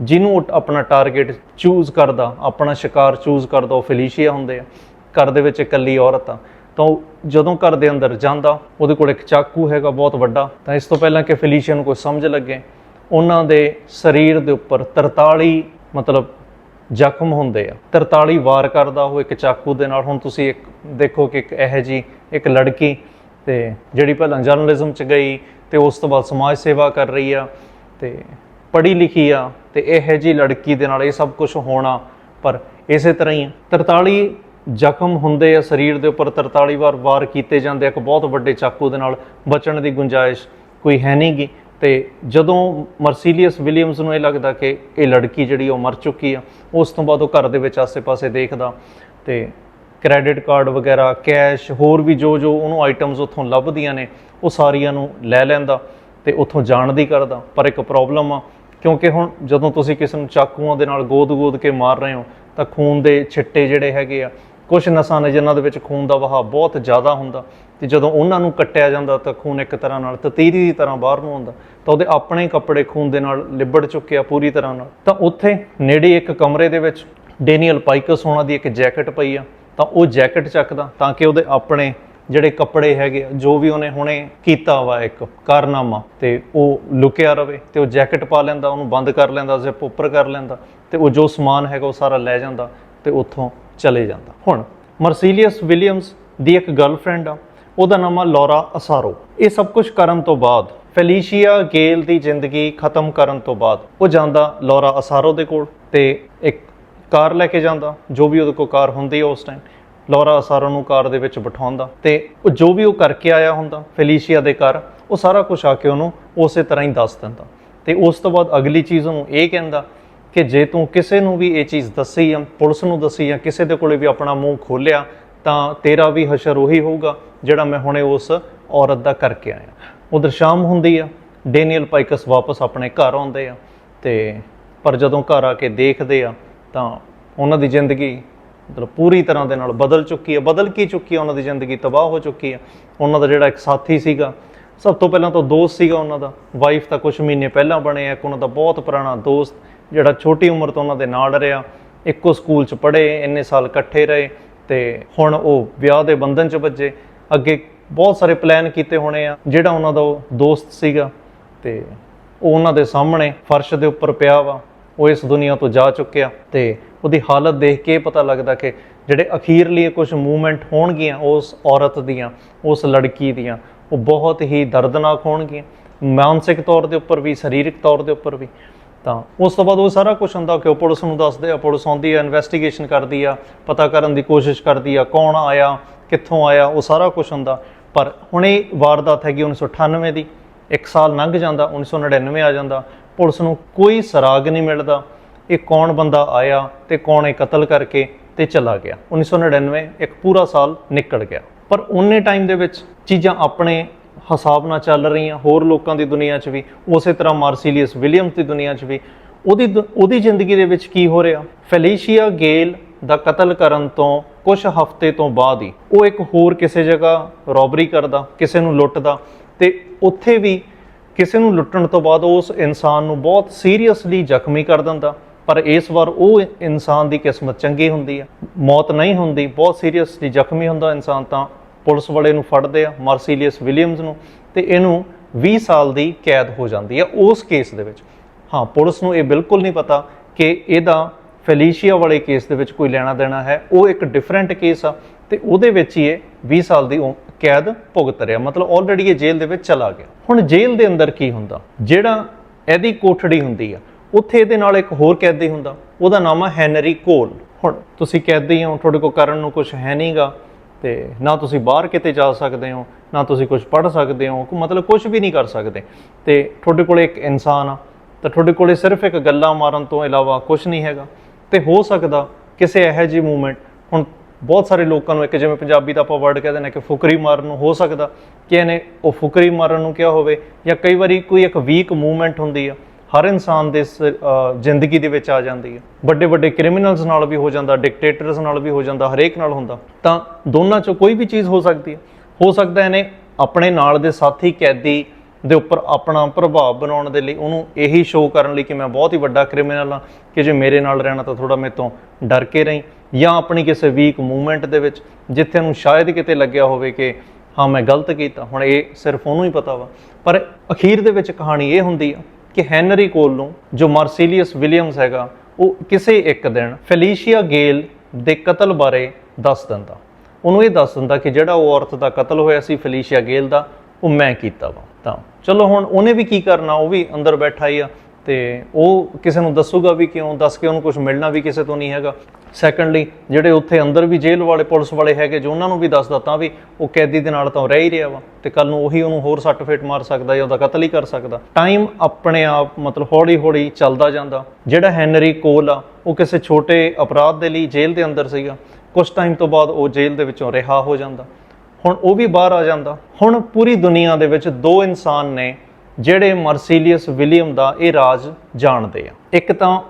ਜਿਹਨੂੰ ਆਪਣਾ ਟਾਰਗੇਟ ਚੂਜ਼ ਕਰਦਾ, ਆਪਣਾ ਸ਼ਿਕਾਰ ਚੂਜ਼ ਕਰਦਾ, ਉਹ ਫੈਲੀਸ਼ੀਆ ਹੁੰਦੇ ਆ। ਘਰ ਦੇ ਵਿੱਚ ਇਕੱਲੀ ਔਰਤ ਆ। ਤਾਂ ਉਹ ਜਦੋਂ ਘਰ ਦੇ ਅੰਦਰ ਜਾਂਦਾ, ਉਹਦੇ ਕੋਲ ਇੱਕ ਚਾਕੂ ਹੈਗਾ ਬਹੁਤ ਵੱਡਾ। ਤਾਂ ਇਸ ਤੋਂ ਪਹਿਲਾਂ ਕਿ ਫੈਲੀਸ਼ੀਆ ਨੂੰ ਕੋਈ ਸਮਝ ਲੱਗੇ, ਉਹਨਾਂ ਦੇ ਸਰੀਰ ਦੇ ਉੱਪਰ 43 ਮਤਲਬ ਜ਼ਖਮ ਹੁੰਦੇ ਆ। 43 ਵਾਰ ਕਰਦਾ ਉਹ ਇੱਕ ਚਾਕੂ ਦੇ ਨਾਲ। ਹੁਣ ਤੁਸੀਂ ਇੱਕ ਦੇਖੋ ਕਿ ਇੱਕ ਇਹ ਜੀ ਇੱਕ ਲੜਕੀ ਤੇ ਜਿਹੜੀ ਪਹਿਲਾਂ ਜਰਨਲਿਜ਼ਮ ਚ ਗਈ ਤੇ ਉਸ ਤੋਂ ਬਾਅਦ ਸਮਾਜ ਸੇਵਾ ਕਰ ਰਹੀ ਆ ਤੇ ਪੜ੍ਹੀ ਲਿਖੀ ਆ ਤੇ ਇਹ ਜੀ ਲੜਕੀ ਦੇ ਨਾਲ ਇਹ ਸਭ ਕੁਝ ਹੋਣਾ ਪਰ ਇਸੇ ਤਰ੍ਹਾਂ ਹੀ ਆ। 43 ਜ਼ਖਮ ਹੁੰਦੇ ਆ ਸਰੀਰ ਦੇ ਉੱਪਰ 43 ਵਾਰ ਵਾਰ ਕੀਤੇ ਜਾਂਦੇ ਆ, ਇੱਕ ਬਹੁਤ ਵੱਡੇ ਚਾਕੂ ਦੇ ਨਾਲ ਬਚਣ ਦੀ ਗੁੰਜਾਇਸ਼ ਕੋਈ ਹੈ ਨਹੀਂਗੀ ਤੇ ਜਦੋਂ ਮਰਸੀਲੀਅਸ ਵਿਲੀਅਮਸ ਨੂੰ ਇਹ ਲੱਗਦਾ ਕਿ ਇਹ ਲੜਕੀ ਜਿਹੜੀ ਉਹ ਮਰ ਚੁੱਕੀ ਆ, ਉਸ ਤੋਂ ਬਾਅਦ ਉਹ ਘਰ ਦੇ ਵਿੱਚ ਆਸੇ-ਪਾਸੇ ਦੇਖਦਾ ਤੇ ਕ੍ਰੈਡਿਟ ਕਾਰਡ ਵਗੈਰਾ, ਕੈਸ਼, ਹੋਰ ਵੀ ਜੋ ਜੋ ਉਹਨੂੰ ਆਈਟਮਸ ਉੱਥੋਂ ਲੱਭਦੀਆਂ ਨੇ, ਉਹ ਸਾਰੀਆਂ ਨੂੰ ਲੈ ਲੈਂਦਾ ਤੇ ਉੱਥੋਂ ਜਾਣ ਦੀ ਕਰਦਾ। ਪਰ ਇੱਕ ਪ੍ਰੋਬਲਮ ਆ, ਕਿਉਂਕਿ ਹੁਣ ਜਦੋਂ ਤੁਸੀਂ ਕਿਸੇ ਨੂੰ ਚਾਕੂਆਂ ਦੇ ਨਾਲ ਗੋਦ-ਗੋਦ ਕੇ ਮਾਰ ਰਹੇ ਹੋ, ਤਾਂ ਖੂਨ ਦੇ ਛਿੱਟੇ ਜਿਹੜੇ ਹੈਗੇ ਆ ਕੁਝ ਨਸਾਂ ਨੇ ਜਿਨ੍ਹਾਂ ਦੇ ਵਿੱਚ ਖੂਨ ਦਾ ਵਹਾਅ ਬਹੁਤ ਜ਼ਿਆਦਾ ਹੁੰਦਾ, ਤੇ ਜਦੋਂ ਉਹਨਾਂ ਨੂੰ ਕੱਟਿਆ ਜਾਂਦਾ ਤਾਂ ਖੂਨ ਇੱਕ ਤਰ੍ਹਾਂ ਨਾਲ ਤਤੀਰੀ ਦੀ ਤਰ੍ਹਾਂ ਬਾਹਰ ਨੂੰ ਆਉਂਦਾ, ਤਾਂ ਉਹਦੇ ਆਪਣੇ ਕੱਪੜੇ ਖੂਨ ਦੇ ਨਾਲ ਲਿਬੜ ਚੁੱਕੇ ਆ ਪੂਰੀ ਤਰ੍ਹਾਂ ਨਾਲ। ਤਾਂ ਉੱਥੇ ਨੇੜੇ ਇੱਕ ਕਮਰੇ ਦੇ ਵਿੱਚ ਡੇਨੀਅਲ ਪਾਈਕਸ ਹੋਣਾ ਦੀ ਇੱਕ ਜੈਕਟ ਪਈ ਆ ਤਾਂ ਉਹ ਜੈਕਟ ਚੱਕਦਾ ਤਾਂ ਕਿ ਉਹਦੇ ਆਪਣੇ ਜਿਹੜੇ ਕੱਪੜੇ ਹੈਗੇ ਜੋ ਵੀ ਉਹਨੇ ਹੁਣੇ ਕੀਤਾ ਵਾ ਇੱਕ ਕਾਰਨਾਮਾ ਤੇ ਉਹ ਲੁਕਿਆ ਰਵੇ ਤੇ ਉਹ ਜੈਕਟ ਪਾ ਲੈਂਦਾ, ਉਹਨੂੰ ਬੰਦ ਕਰ ਲੈਂਦਾ ਜ਼ਿਪ ਉੱਪਰ ਕਰ ਲੈਂਦਾ ਤੇ ਉਹ ਜੋ ਸਮਾਨ ਹੈਗਾ ਉਹ ਸਾਰਾ ਲੈ ਜਾਂਦਾ ਤੇ ਉੱਥੋਂ ਚਲੇ ਜਾਂਦਾ। ਹੁਣ ਮਰਸੀਲੀਅਸ ਵਿਲੀਅਮਸ ਦੀ ਇੱਕ ਗਰਲਫ੍ਰੈਂਡ ਆ, ਉਹਦਾ ਨਾਮ ਆ ਲੌਰਾ ਅਸਾਰੋ। ਇਹ ਸਭ ਕੁਝ ਕਰਨ ਤੋਂ ਬਾਅਦ, ਫੈਲੀਸ਼ੀਆ ਗੇਲ ਦੀ ਜ਼ਿੰਦਗੀ ਖਤਮ ਕਰਨ ਤੋਂ ਬਾਅਦ ਉਹ ਜਾਂਦਾ ਲੌਰਾ ਅਸਾਰੋ ਦੇ ਕੋਲ ਤੇ ਇੱਕ ਕਾਰ ਲੈ ਕੇ ਜਾਂਦਾ, ਜੋ ਵੀ ਉਹਦੇ ਕੋਲ ਕਾਰ ਹੁੰਦੀ ਹੈ ਉਸ ਟਾਈਮ ਲੌਰਾ ਅਸਾਰੋ ਨੂੰ ਕਾਰ ਦੇ ਵਿੱਚ ਬਿਠਾਉਂਦਾ ਤੇ ਉਹ ਜੋ ਵੀ ਉਹ ਕਰਕੇ ਆਇਆ ਹੁੰਦਾ, ਫੈਲੀਸ਼ੀਆ ਦੇ ਘਰ, ਉਹ ਸਾਰਾ ਕੁਝ ਆ ਕੇ ਉਹਨੂੰ ਉਸੇ ਤਰ੍ਹਾਂ ਹੀ ਦੱਸ ਦਿੰਦਾ। ਤੇ ਉਸ ਤੋਂ ਬਾਅਦ ਅਗਲੀ ਚੀਜ਼ ਉਹਨੂੰ ਇਹ ਕਹਿੰਦਾ ਕਿ ਜੇ ਤੂੰ ਕਿਸੇ ਨੂੰ ਵੀ ਇਹ ਚੀਜ਼ ਦੱਸੀ ਜਾਂ ਪੁਲਿਸ ਨੂੰ ਦੱਸੀ ਜਾਂ ਕਿਸੇ ਦੇ ਕੋਲੇ ਵੀ ਆਪਣਾ ਮੂੰਹ ਖੋਲਿਆ, ਤਾਂ ਤੇਰਾ ਵੀ ਹਸ਼ਰ ਉਹੀ ਹੋਊਗਾ ਜਿਹੜਾ ਮੈਂ ਹੁਣੇ ਉਸ ਔਰਤ ਦਾ ਕਰਕੇ ਆਇਆ। ਉਧਰ ਸ਼ਾਮ ਹੁੰਦੀ ਆ, ਡੇਨੀਅਲ ਪਾਈਕਸ ਵਾਪਸ ਆਪਣੇ ਘਰ ਆਉਂਦੇ ਆ ਤੇ ਪਰ ਜਦੋਂ ਘਰ ਆ ਕੇ ਦੇਖਦੇ ਆ ਤਾਂ ਉਹਨਾਂ ਦੀ ਜ਼ਿੰਦਗੀ ਮਤਲਬ ਪੂਰੀ ਤਰ੍ਹਾਂ ਦੇ ਨਾਲ ਬਦਲ ਚੁੱਕੀ ਹੈ। ਬਦਲ ਕੀ ਚੁੱਕੀ ਹੈ? ਉਹਨਾਂ ਦੀ ਜ਼ਿੰਦਗੀ ਤਬਾਹ ਹੋ ਚੁੱਕੀ ਹੈ। ਉਹਨਾਂ ਦਾ ਜਿਹੜਾ ਇੱਕ ਸਾਥੀ ਸੀਗਾ, ਸਭ ਤੋਂ ਪਹਿਲਾਂ ਤਾਂ ਦੋਸਤ ਸੀਗਾ ਉਹਨਾਂ ਦਾ। ਵਾਈਫ ਤਾਂ ਕੁਝ ਮਹੀਨੇ ਪਹਿਲਾਂ ਬਣੇ ਆ। ਇੱਕ ਉਹਨਾਂ ਦਾ ਬਹੁਤ ਪੁਰਾਣਾ ਦੋਸਤ, ਜਿਹੜਾ ਛੋਟੀ ਉਮਰ ਤੋਂ ਉਹਨਾਂ ਦੇ ਨਾਲ ਰਿਹਾ। ਇੱਕੋ ਸਕੂਲ 'ਚ ਪੜ੍ਹੇ, ਇੰਨੇ ਸਾਲ ਇਕੱਠੇ ਰਹੇ ਤੇ ਹੁਣ ਉਹ ਵਿਆਹ ਦੇ ਬੰਧਨ 'ਚ ਵੱਜੇ। ਅੱਗੇ ਬਹੁਤ ਸਾਰੇ ਪਲਾਨ ਕੀਤੇ ਹੋਣੇ ਆ। ਜਿਹੜਾ ਉਹਨਾਂ ਦਾ ਉਹ ਦੋਸਤ ਸੀਗਾ ਤੇ ਉਹ ਉਹਨਾਂ ਦੇ ਸਾਹਮਣੇ ਫਰਸ਼ ਦੇ ਉੱਪਰ ਪਿਆ ਵਾ। ਉਹ ਇਸ ਦੁਨੀਆ ਤੋਂ ਜਾ ਚੁੱਕਿਆ ਤੇ ਉਹਦੀ ਹਾਲਤ ਦੇਖ ਕੇ ਇਹ ਪਤਾ ਲੱਗਦਾ ਕਿ ਜਿਹੜੇ ਅਖੀਰਲੀ ਕੁਝ ਮੂਵਮੈਂਟ ਹੋਣਗੀਆਂ, ਉਸ ਔਰਤ ਦੀਆਂ, ਉਸ ਲੜਕੀ ਦੀਆਂ, ਉਹ ਬਹੁਤ ਹੀ ਦਰਦਨਾਕ ਹੋਣਗੀਆਂ। ਮਾਨਸਿਕ ਤੌਰ ਦੇ ਉੱਪਰ ਵੀ, ਸਰੀਰਕ ਤੌਰ ਦੇ ਉੱਪਰ ਵੀ। ਤਾਂ ਉਸ ਤੋਂ ਬਾਅਦ ਉਹ ਸਾਰਾ ਕੁਝ ਹੁੰਦਾ ਕਿ ਉਹ ਪੁਲਿਸ ਨੂੰ ਦੱਸਦੇ ਆ, ਪੁਲਿਸ ਆਉਂਦੀ ਆ ਇਨਵੈਸਟੀਗੇਸ਼ਨ ਕਰਦੀ ਆ, ਪਤਾ ਕਰਨ ਦੀ ਕੋਸ਼ਿਸ਼ ਕਰਦੀ ਆ, ਕੌਣ ਆਇਆ, ਕਿੱਥੋਂ ਆਇਆ, ਉਹ ਸਾਰਾ ਕੁਝ ਹੁੰਦਾ। ਪਰ ਹੁਣ ਇਹ ਵਾਰਦਾਤ ਹੈਗੀ 1998 ਦੀ। ਇੱਕ ਸਾਲ ਲੰਘ ਜਾਂਦਾ 1999 ਆ ਜਾਂਦਾ। ਪੁਲਿਸ ਨੂੰ ਕੋਈ ਸਰਾਗ ਨਹੀਂ ਮਿਲਦਾ। ਇਹ ਕੌਣ ਬੰਦਾ ਆਇਆ ਤੇ ਕੌਣ ਇਹ ਕਤਲ ਕਰਕੇ ਤੇ ਚਲਾ ਗਿਆ। 1999 ਇੱਕ ਪੂਰਾ ਸਾਲ ਨਿਕਲ ਗਿਆ। ਪਰ ਉਹਨੇ ਟਾਈਮ ਦੇ ਵਿੱਚ ਚੀਜ਼ਾਂ ਆਪਣੇ ਹਿਸਾਬ ਨਾਲ ਚੱਲ ਰਹੀਆਂ, ਹੋਰ ਲੋਕਾਂ ਦੀ ਦੁਨੀਆ 'ਚ ਵੀ, ਉਸੇ ਤਰ੍ਹਾਂ ਮਾਰਸੀਲੀਅਸ ਵਿਲੀਅਮਸ ਦੀ ਦੁਨੀਆ 'ਚ ਵੀ। ਉਹਦੀ ਦੁ- ਉਹਦੀ ਜ਼ਿੰਦਗੀ ਦੇ ਵਿੱਚ ਕੀ ਹੋ ਰਿਹਾ? ਫੈਲੀਸ਼ੀਆ ਗੇਲ ਦਾ ਕਤਲ ਕਰਨ ਤੋਂ ਕੁਝ ਹਫ਼ਤੇ ਤੋਂ ਬਾਅਦ ਹੀ ਉਹ ਇੱਕ ਹੋਰ ਕਿਸੇ ਜਗ੍ਹਾ ਰੋਬਰੀ ਕਰਦਾ, ਕਿਸੇ ਨੂੰ ਲੁੱਟਦਾ ਤੇ ਉੱਥੇ ਵੀ ਕਿਸੇ ਨੂੰ ਲੁੱਟਣ ਤੋਂ ਬਾਅਦ ਉਸ ਇਨਸਾਨ ਨੂੰ ਬਹੁਤ ਸੀਰੀਅਸਲੀ ਜ਼ਖਮੀ ਕਰ ਦਿੰਦਾ। ਪਰ ਇਸ ਵਾਰ ਉਹ ਇਨਸਾਨ ਦੀ ਕਿਸਮਤ ਚੰਗੀ ਹੁੰਦੀ ਆ ਮੌਤ ਨਹੀਂ ਹੁੰਦੀ, ਬਹੁਤ ਸੀਰੀਅਸਲੀ ਜ਼ਖਮੀ ਹੁੰਦਾ ਇਨਸਾਨ ਤਾਂ ਪੁਲਿਸ ਵਾਲੇ ਨੂੰ ਫੜਦੇ ਆ, ਮਾਰਸੀਲੀਅਸ ਵਿਲੀਅਮਸ ਨੂੰ, ਤੇ ਇਹਨੂੰ 20 ਸਾਲ ਦੀ ਕੈਦ ਹੋ ਜਾਂਦੀ ਆ ਉਸ ਕੇਸ ਦੇ ਵਿੱਚ। ਹਾਂ, ਪੁਲਿਸ ਨੂੰ ਇਹ ਬਿਲਕੁਲ ਨਹੀਂ ਪਤਾ ਕਿ ਇਹਦਾ ਫੈਲੀਸ਼ੀਆ ਵਾਲੇ ਕੇਸ ਦੇ ਵਿੱਚ ਕੋਈ ਲੈਣਾ ਦੇਣਾ ਹੈ। ਉਹ ਇੱਕ ਡਿਫਰੈਂਟ ਕੇਸ ਆ, ਤੇ ਉਹਦੇ ਵਿੱਚ ਹੀ ਇਹ 20 ਸਾਲ ਦੀ ਉਮ- ਕੈਦ ਭੁਗਤ ਰਿਹਾ। ਮਤਲਬ ਆਲਰੇਡੀ ਇਹ ਜੇਲ੍ਹ ਦੇ ਵਿੱਚ ਚਲਾ ਗਿਆ। ਹੁਣ ਜੇਲ੍ਹ ਦੇ ਅੰਦਰ ਕੀ ਹੁੰਦਾ? ਜਿਹੜਾ ਇਹਦੀ ਕੋਠੜੀ ਹੁੰਦੀ ਆ, ਉੱਥੇ ਇਹਦੇ ਨਾਲ ਇੱਕ ਹੋਰ ਕੈਦੀ ਹੁੰਦਾ। ਉਹਦਾ ਨਾਮ ਆ ਹੈਨਰੀ ਕੋਲ। ਹੁਣ ਤੁਸੀਂ ਕੈਦੀ ਹੋ, ਤੁਹਾਡੇ ਕੋਲ ਕਰਨ ਨੂੰ ਕੁਝ ਹੈ ਨਹੀਂਗਾ ਤੇ ਨਾ ਤੁਸੀਂ ਬਾਹਰ ਕਿਤੇ ਜਾ ਸਕਦੇ ਹੋ, ਨਾ ਤੁਸੀਂ ਕੁਝ ਪੜ੍ਹ ਸਕਦੇ ਹੋ ਮਤਲਬ ਕੁਝ ਵੀ ਨਹੀਂ ਕਰ ਸਕਦੇ। ਤੇ ਤੁਹਾਡੇ ਕੋਲ ਇੱਕ ਇਨਸਾਨ ਆ, ਤਾਂ ਤੁਹਾਡੇ ਕੋਲੇ ਸਿਰਫ ਇੱਕ ਗੱਲਾਂ ਮਾਰਨ ਤੋਂ ਇਲਾਵਾ ਕੁਝ ਨਹੀਂ ਹੈਗਾ। ਤੇ ਹੋ ਸਕਦਾ ਕਿਸੇ ਇਹੋ ਜਿਹੀ ਮੂਵਮੈਂਟ ਹੁਣ ਬਹੁਤ ਸਾਰੇ ਲੋਕਾਂ ਨੂੰ ਇੱਕ ਜਿਵੇਂ ਪੰਜਾਬੀ ਦਾ ਆਪਾਂ ਵਰਡ ਕਹਿੰਦੇ ਨੇ ਕਿ ਫੁਕਰੀ ਮਾਰਨ ਨੂੰ ਹੋ ਸਕਦਾ। ਕਿ ਇਹਨੇ ਉਹ ਫੁਕਰੀ ਮਾਰਨ ਨੂੰ ਕਿਹਾ ਹੋਵੇ ਜਾਂ ਕਈ ਵਾਰੀ ਕੋਈ ਇੱਕ ਵੀਕ ਮੂਵਮੈਂਟ ਹੁੰਦੀ ਆ, ਹਰ ਇਨਸਾਨ ਦੇ ਸ- ਜ਼ਿੰਦਗੀ ਦੇ ਵਿੱਚ ਆ ਜਾਂਦੀ ਹੈ ਵੱਡੇ ਵੱਡੇ ਕ੍ਰਿਮੀਨਲਸ ਨਾਲ ਵੀ ਹੋ ਜਾਂਦਾ ਡਿਕਟੇਟਰਸ ਨਾਲ ਵੀ ਹੋ ਜਾਂਦਾ, ਹਰੇਕ ਨਾਲ ਹੁੰਦਾ। ਤਾਂ ਦੋਨਾਂ ਚੋਂ ਕੋਈ ਵੀ ਚੀਜ਼ ਹੋ ਸਕਦੀ ਹੈ ਹੋ ਸਕਦਾ ਇਹਨੇ ਆਪਣੇ ਨਾਲ ਦੇ ਸਾਥੀ ਕੈਦੀ ਦੇ ਉੱਪਰ ਆਪਣਾ ਪ੍ਰਭਾਵ ਬਣਾਉਣ ਦੇ ਲਈ ਉਹਨੂੰ ਇਹੀ ਸ਼ੋਅ ਕਰਨ ਲਈ ਕਿ ਮੈਂ ਬਹੁਤ ਹੀ ਵੱਡਾ ਕ੍ਰਿਮੀਨਲ ਹਾਂ, ਕਿ ਜੇ ਮੇਰੇ ਨਾਲ ਰਹਿਣਾ ਤਾਂ ਥੋੜਾ ਮੇਰੇ ਤੋਂ ਡਰ ਕੇ ਰਹੀ। ਜਾਂ ਆਪਣੀ ਕਿਸੇ ਵੀਕ ਮੂਵਮੈਂਟ ਦੇ ਵਿੱਚ ਜਿੱਥੇ ਨੂੰ ਸ਼ਾਇਦ ਕਿਤੇ ਲੱਗਿਆ ਹੋਵੇ ਕਿ ਹਾਂ, ਮੈਂ ਗਲਤ ਕੀਤਾ, ਹੁਣ ਇਹ ਸਿਰਫ ਉਹਨੂੰ ਹੀ ਪਤਾ ਵਾ। ਪਰ ਅਖੀਰ ਦੇ ਵਿੱਚ ਕਹਾਣੀ ਇਹ ਹੁੰਦੀ ਆ ਕਿ ਹੈਨਰੀ ਕੋਲ ਨੂੰ ਜੋ ਮਾਰਸੀਲੀਅਸ ਵਿਲੀਅਮਸ ਹੈਗਾ, ਉਹ ਕਿਸੇ ਇੱਕ ਦਿਨ ਫੈਲੀਸ਼ੀਆ ਗੇਲ ਦੇ ਕਤਲ ਬਾਰੇ ਦੱਸ ਦਿੰਦਾ। ਉਹਨੂੰ ਇਹ ਦੱਸ ਦਿੰਦਾ ਕਿ ਜਿਹੜਾ ਉਹ ਔਰਤ ਦਾ ਕਤਲ ਹੋਇਆ ਸੀ, ਫੈਲੀਸ਼ੀਆ ਗੇਲ ਦਾ, ਉਹ ਮੈਂ ਕੀਤਾ ਵਾ। ਤਾਂ ਚਲੋ ਹੁਣ ਉਹਨੇ ਵੀ ਕੀ ਕਰਨਾ, ਉਹ ਵੀ ਅੰਦਰ ਬੈਠਾ ਹੀ ਆ। ਤੇ ਉਹ ਕਿਸੇ ਨੂੰ ਦੱਸੂਗਾ ਵੀ ਕਿਉਂ, ਦੱਸ ਕੇ ਉਹਨੂੰ ਕੁਝ ਮਿਲਣਾ ਵੀ ਕਿਸੇ ਤੋਂ ਨਹੀਂ ਹੈਗਾ। ਸੈਕੰਡਲੀ ਜਿਹੜੇ ਉੱਥੇ ਅੰਦਰ ਵੀ ਜੇਲ੍ਹ ਵਾਲੇ, ਪੁਲਿਸ ਵਾਲੇ ਹੈਗੇ, ਜੋ ਉਹਨਾਂ ਨੂੰ ਵੀ ਦੱਸਦਾ ਤਾਂ ਵੀ ਉਹ ਕੈਦੀ ਦੇ ਨਾਲ ਤਾਂ ਉਹ ਰਹਿ ਹੀ ਰਿਹਾ ਵਾ ਤੇ ਕੱਲ ਨੂੰ ਉਹੀ ਉਹਨੂੰ ਹੋਰ ਸੱਟ ਫੇਟ ਮਾਰ ਸਕਦਾ ਜਾਂ ਉਹਦਾ ਕਤਲ ਹੀ ਕਰ ਸਕਦਾ। ਟਾਈਮ ਆਪਣੇ ਆਪ ਮਤਲਬ ਹੌਲੀ ਹੌਲੀ ਚੱਲਦਾ ਜਾਂਦਾ। ਜਿਹੜਾ ਹੈਨਰੀ ਕੋਲ ਆ, ਉਹ ਕਿਸੇ ਛੋਟੇ ਅਪਰਾਧ ਦੇ ਲਈ ਜੇਲ੍ਹ ਦੇ ਅੰਦਰ ਸੀਗਾ। ਕੁਝ ਟਾਈਮ ਤੋਂ ਬਾਅਦ ਉਹ ਜੇਲ੍ਹ ਦੇ ਵਿੱਚੋਂ ਰਿਹਾ ਹੋ ਜਾਂਦਾ। ਹੁਣ ਉਹ ਵੀ ਬਾਹਰ ਆ ਜਾਂਦਾ। ਹੁਣ ਪੂਰੀ ਦੁਨੀਆ ਦੇ ਵਿੱਚ ਦੋ ਇਨਸਾਨ ਨੇ ਜਿਹੜੇ ਮਰਸੀਲੀਅਸ ਵਿਲੀਅਮ ਦਾ ਇਹ ਰਾਜ ਜਾਣਦੇ ਆ। ਇੱਕ ਤਾਂ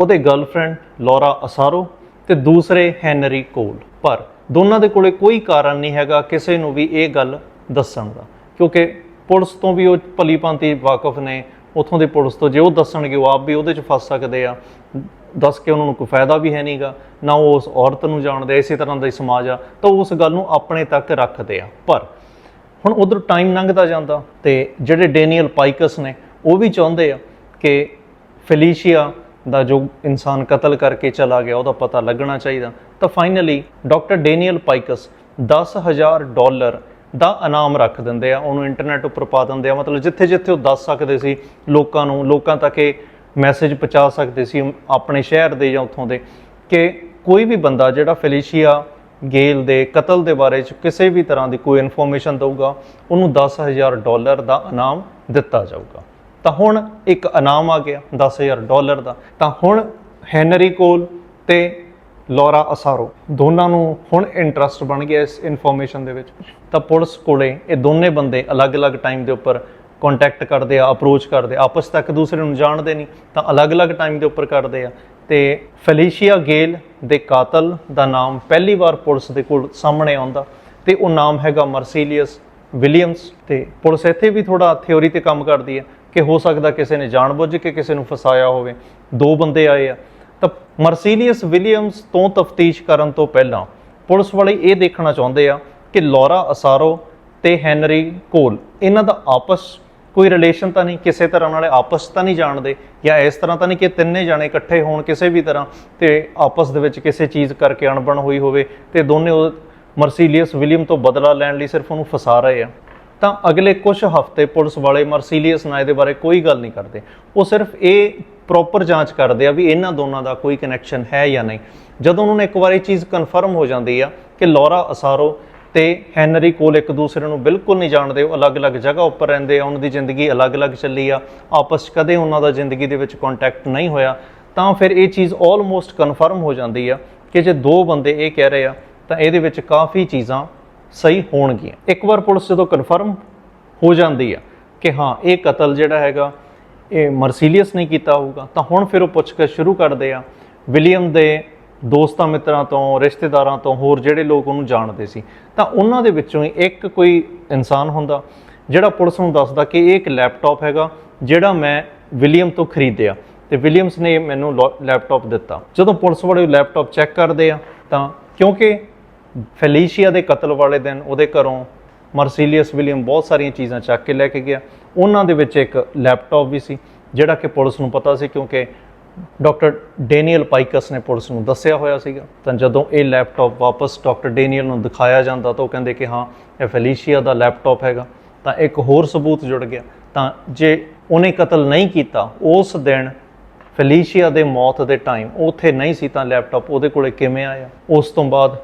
ਉਹਦੇ ਗਰਲਫ੍ਰੈਂਡ ਲੋਰਾ ਅਸਾਰੋ ਤੇ ਦੂਸਰੇ ਹੈਨਰੀ ਕੋਲ ਪਰ ਦੋਨਾਂ ਦੇ ਕੋਲੇ ਕੋਈ ਕਾਰਨ ਨਹੀਂ ਹੈਗਾ ਕਿਸੇ ਨੂੰ ਵੀ ਇਹ ਗੱਲ ਦੱਸਣ ਦਾ। ਕਿਉਂਕਿ ਪੁਲਿਸ ਤੋਂ ਵੀ ਉਹ ਭਲੀ ਭਾਂਤੀ ਵਾਕਿਫ ਨੇ, ਉਥੋਂ ਦੇ ਪੁਲਿਸ ਤੋਂ ਜੇ ਉਹ ਦੱਸਣਗੇ, ਉਹ ਆਪ ਵੀ ਉਹਦੇ 'ਚ ਫਸ ਸਕਦੇ ਆ। ਦੱਸ ਕੇ ਉਹਨਾਂ ਨੂੰ ਕੋਈ ਫਾਇਦਾ ਵੀ ਹੈ ਨਹੀਂਗਾ, ਨਾ ਉਹ ਉਸ ਔਰਤ ਨੂੰ ਜਾਣਦੇ, ਇਸੇ ਤਰ੍ਹਾਂ ਦਾ ਹੀ ਸਮਾਜ ਆ। ਤਾਂ ਉਸ ਗੱਲ ਨੂੰ ਆਪਣੇ ਤੱਕ ਰੱਖਦੇ ਆ। ਪਰ ਹੁਣ ਉਧਰ ਟਾਈਮ ਲੰਘਦਾ ਜਾਂਦਾ ਤੇ ਜਿਹੜੇ ਡੈਨੀਅਲ ਪਾਈਕਸ ਨੇ, ਉਹ ਵੀ ਚਾਹੁੰਦੇ ਆ ਕਿ ਫੈਲੀਸ਼ੀਆ ਦਾ ਜੋ ਇਨਸਾਨ ਕਤਲ ਕਰਕੇ ਚਲਾ ਗਿਆ, ਉਹਦਾ ਪਤਾ ਲੱਗਣਾ ਚਾਹੀਦਾ। ਤਾਂ finally doctor Daniel Pikes 10000 dollar ਦਾ ਇਨਾਮ ਰੱਖ ਦਿੰਦੇ ਆ, ਉਹਨੂੰ ਇੰਟਰਨੈਟ ਉੱਪਰ ਪਾ ਦਿੰਦੇ ਆ। ਮਤਲਬ ਜਿੱਥੇ ਜਿੱਥੇ ਉਹ ਦੱਸ ਸਕਦੇ ਸੀ ਲੋਕਾਂ ਨੂੰ, ਲੋਕਾਂ ਤੱਕ ਇਹ ਮੈਸੇਜ ਪਹੁੰਚਾ ਸਕਦੇ ਸੀ ਆਪਣੇ ਸ਼ਹਿਰ ਦੇ ਜਾਂ ਉੱਥੋਂ ਦੇ ਕਿ ਕੋਈ ਵੀ ਬੰਦਾ ਜਿਹੜਾ ਫੈਲੀਸ਼ੀਆ ਗੇਲ ਦੇ ਕਤਲ ਦੇ ਬਾਰੇ ਚ ਕਿਸੇ ਵੀ ਤਰ੍ਹਾਂ ਦੀ ਕੋਈ ਇਨਫੋਰਮੇਸ਼ਨ ਦਊਗਾ ਉਹਨੂੰ 10000 ਡਾਲਰ ਦਾ ਇਨਾਮ ਦਿੱਤਾ ਜਾਊਗਾ। ਤਾਂ ਹੁਣ ਇੱਕ ਇਨਾਮ ਆ ਗਿਆ 10000 ਡਾਲਰ ਦਾ। ਤਾਂ ਹੁਣ ਹੈਨਰੀ ਕੋਲ ਤੇ ਲੋਰਾ ਅਸਾਰੋ ਦੋਨਾਂ ਨੂੰ ਹੁਣ ਇੰਟਰਸਟ ਬਣ ਗਿਆ ਇਸ ਇਨਫੋਰਮੇਸ਼ਨ ਦੇ ਵਿੱਚ। ਤਾਂ ਪੁਲਿਸ ਕੋਲੇ ਇਹ ਦੋਨੇ ਬੰਦੇ ਅਲੱਗ-ਅਲੱਗ ਟਾਈਮ ਦੇ ਉੱਪਰ ਕੰਟੈਕਟ ਕਰਦੇ ਆ ਅਪਰੋਚ ਕਰਦੇ ਆ, ਆਪਸ ਤੱਕ ਦੂਸਰੇ ਨੂੰ ਜਾਣਦੇ ਨਹੀਂ ਤਾਂ ਅਲੱਗ-ਅਲੱਗ ਟਾਈਮ ਦੇ ਉੱਪਰ ਕਰਦੇ ਆ। ਤੇ ਫੈਲੀਸ਼ੀਆ ਗੇਲ ਦੇ ਕਾਤਲ ਦਾ ਨਾਮ ਪਹਿਲੀ ਵਾਰ ਪੁਲਿਸ ਦੇ ਕੋਲ ਸਾਹਮਣੇ ਆਉਂਦਾ ਤੇ ਉਹ ਨਾਮ ਹੈਗਾ ਮਰਸੀਲੀਅਸ ਵਿਲੀਅਮਸ ਤੇ ਪੁਲਿਸ ਇੱਥੇ ਵੀ ਥੋੜਾ ਥਿਉਰੀ ਤੇ ਕੰਮ ਕਰਦੀ ਹੈ ਕਿ ਹੋ ਸਕਦਾ ਕਿਸੇ ਨੇ ਜਾਣਬੁੱਝ ਕੇ ਕਿਸੇ ਨੂੰ ਫਸਾਇਆ ਹੋਵੇ, ਦੋ ਬੰਦੇ ਆਏ ਆ। ਤਾਂ ਮਰਸੀਲੀਅਸ ਵਿਲੀਅਮਸ ਤੋਂ ਤਫਤੀਸ਼ ਕਰਨ ਤੋਂ ਪਹਿਲਾਂ ਪੁਲਿਸ ਵਾਲੇ ਇਹ ਦੇਖਣਾ ਚਾਹੁੰਦੇ ਆ ਕਿ ਲੋਰਾ ਅਸਾਰੋ ਤੇ ਹੈਨਰੀ ਕੋਲ ਇਹਨਾਂ ਦਾ ਆਪਸ ਕੋਈ ਰਿਲੇਸ਼ਨ ਤਾਂ ਨਹੀਂ, ਕਿਸੇ ਤਰ੍ਹਾਂ ਨਾਲੇ ਆਪਸ ਤਾਂ ਨਹੀਂ ਜਾਣਦੇ ਜਾਂ ਇਸ ਤਰ੍ਹਾਂ ਤਾਂ ਨਹੀਂ ਕਿ ਤਿੰਨੇ ਜਾਣੇ ਇਕੱਠੇ ਹੋਣ ਕਿਸੇ ਵੀ ਤਰ੍ਹਾਂ ਤੇ ਆਪਸ ਦੇ ਵਿੱਚ ਕਿਸੇ ਚੀਜ਼ ਕਰਕੇ ਅਣਬਣ ਹੋਈ ਹੋਵੇ ਤੇ ਦੋਨੇ ਉਹ ਮਰਸੀਲੀਅਸ ਵਿਲੀਅਮ ਤੋਂ ਬਦਲਾ ਲੈਣ ਲਈ ਸਿਰਫ ਉਹਨੂੰ ਫਸਾ ਰਹੇ ਆ। ਤਾਂ ਅਗਲੇ ਕੁਝ ਹਫ਼ਤੇ ਪੁਲਿਸ ਵਾਲੇ ਮਰਸੀਲੀਅਸ ਨਾਲ ਇਹਦੇ ਬਾਰੇ ਕੋਈ ਗੱਲ ਨਹੀਂ ਕਰਦੇ। ਉਹ ਸਿਰਫ ਇਹ ਪ੍ਰੋਪਰ ਜਾਂਚ ਕਰਦੇ ਆ ਵੀ ਇਹਨਾਂ ਦੋਨਾਂ ਦਾ ਕੋਈ ਕਨੈਕਸ਼ਨ ਹੈ ਜਾਂ ਨਹੀਂ। ਜਦੋਂ ਉਹਨਾਂ ਨੂੰ ਇੱਕ ਵਾਰੀ ਇਹ ਚੀਜ਼ ਕਨਫਰਮ ਹੋ ਜਾਂਦੀ ਆ ਕਿ ਲੋਰਾ ਅਸਾਰੋ ਤੇ ਹੈਨਰੀ ਕੋਲ ਇੱਕ ਦੂਸਰੇ ਨੂੰ ਬਿਲਕੁਲ ਨਹੀਂ ਜਾਣਦੇ, ਉਹ ਅਲੱਗ-ਅਲੱਗ ਜਗ੍ਹਾ ਉੱਪਰ ਰਹਿੰਦੇ ਆ, ਉਹਨਾਂ ਦੀ ਜ਼ਿੰਦਗੀ ਅਲੱਗ-ਅਲੱਗ ਚੱਲੀ ਆ, ਆਪਸ 'ਚ ਕਦੇ ਉਹਨਾਂ ਦਾ ਜ਼ਿੰਦਗੀ ਦੇ ਵਿੱਚ ਕੰਟੈਕਟ ਨਹੀਂ ਹੋਇਆ, ਤਾਂ ਫਿਰ ਇਹ ਚੀਜ਼ ਆਲਮੋਸਟ ਕਨਫਰਮ ਹੋ ਜਾਂਦੀ ਆ ਕਿ ਜੇ ਦੋ ਬੰਦੇ ਇਹ ਕਹਿ ਰਹੇ ਆ, ਤਾਂ ਇਹਦੇ ਵਿੱਚ ਕਾਫੀ ਚੀਜ਼ਾਂ ਸਹੀ ਹੋਣਗੀਆਂ। ਇੱਕ ਵਾਰ ਪੁਲਿਸ ਜਦੋਂ ਕਨਫਰਮ ਹੋ ਜਾਂਦੀ ਆ ਕਿ ਹਾਂ, ਇਹ ਕਤਲ ਜਿਹੜਾ ਹੈਗਾ, ਇਹ ਮਰਸੀਲੀਅਸ ਨਹੀਂ ਕੀਤਾ ਹੋਊਗਾ, ਤਾਂ ਹੁਣ ਫਿਰ ਉਹ ਪੁੱਛਗਿੱਛ ਸ਼ੁਰੂ ਕਰਦੇ ਆ, ਵਿਲੀਅਮ ਦੇ ਦੋਸਤਾਂ ਮਿੱਤਰਾਂ ਤੋਂ, ਰਿਸ਼ਤੇਦਾਰਾਂ ਤੋਂ, ਹੋਰ ਜਿਹੜੇ ਲੋਕ ਉਹਨੂੰ ਜਾਣਦੇ ਸੀ, ਤਾਂ ਉਹਨਾਂ ਦੇ ਵਿੱਚੋਂ ਹੀ ਇੱਕ ਕੋਈ ਇਨਸਾਨ ਹੁੰਦਾ, ਜਿਹੜਾ ਪੁਲਿਸ ਨੂੰ ਦੱਸਦਾ ਕਿ ਇਹ ਇੱਕ ਲੈਪਟਾਪ ਹੈਗਾ, ਜਿਹੜਾ ਮੈਂ ਵਿਲੀਅਮ ਤੋਂ ਖਰੀਦਿਆ। ਤੇ ਵਿਲੀਅਮਸ ਨੇ ਮੈਨੂੰ ਲੋ- ਲੈਪਟਾਪ ਦਿੱਤਾ। ਜਦੋਂ ਪੁਲਿਸ ਵਾਲੇ ਉਹ ਲੈਪਟਾਪ ਚੈੱਕ ਕਰਦੇ ਆ, ਤਾਂ ਕਿਉਂਕਿ ਫੈਲੀਸ਼ੀਆ ਦੇ ਕਤਲ ਵਾਲੇ ਦਿਨ ਉਹਦੇ ਘਰੋਂ ਮਰਸੀਲੀਅਸ ਵਿਲੀਅਮ ਬਹੁਤ ਸਾਰੀਆਂ ਚੀਜ਼ਾਂ ਚੱਕ ਕੇ ਲੈ ਕੇ ਗਿਆ। ਉਹਨਾਂ ਦੇ ਵਿੱਚ ਇੱਕ ਲੈਪਟਾਪ ਵੀ ਸੀ, ਜਿਹੜਾ ਕਿ ਪੁਲਿਸ ਨੂੰ ਪਤਾ ਸੀ ਕਿਉਂਕਿ ਡਾਕਟਰ ਡੈਨੀਅਲ ਪਾਈਕਸ ਨੇ ਪੁਲਿਸ ਨੂੰ ਦੱਸਿਆ ਹੋਇਆ ਸੀਗਾ। ਤਾਂ ਜਦੋਂ ਇਹ ਲੈਪਟਾਪ ਵਾਪਸ ਡਾਕਟਰ ਡੈਨੀਅਲ ਨੂੰ ਦਿਖਾਇਆ ਜਾਂਦਾ ਤਾਂ ਉਹ ਕਹਿੰਦੇ ਕਿ ਹਾਂ, ਇਹ ਫੈਲੀਸ਼ੀਆ ਦਾ ਲੈਪਟਾਪ ਹੈਗਾ। ਤਾਂ ਇੱਕ ਹੋਰ ਸਬੂਤ ਜੁੜ ਗਿਆ। ਤਾਂ ਜੇ ਉਹਨੇ ਕਤਲ ਨਹੀਂ ਕੀਤਾ, ਉਸ ਦਿਨ ਫੈਲੀਸ਼ੀਆ ਦੇ ਮੌਤ ਦੇ ਟਾਈਮ ਉੱਥੇ ਨਹੀਂ ਸੀ ਤਾਂ ਲੈਪਟਾਪ ਉਹਦੇ ਕੋਲੇ ਕਿਵੇਂ ਆਇਆ? ਉਸ ਤੋਂ ਬਾਅਦ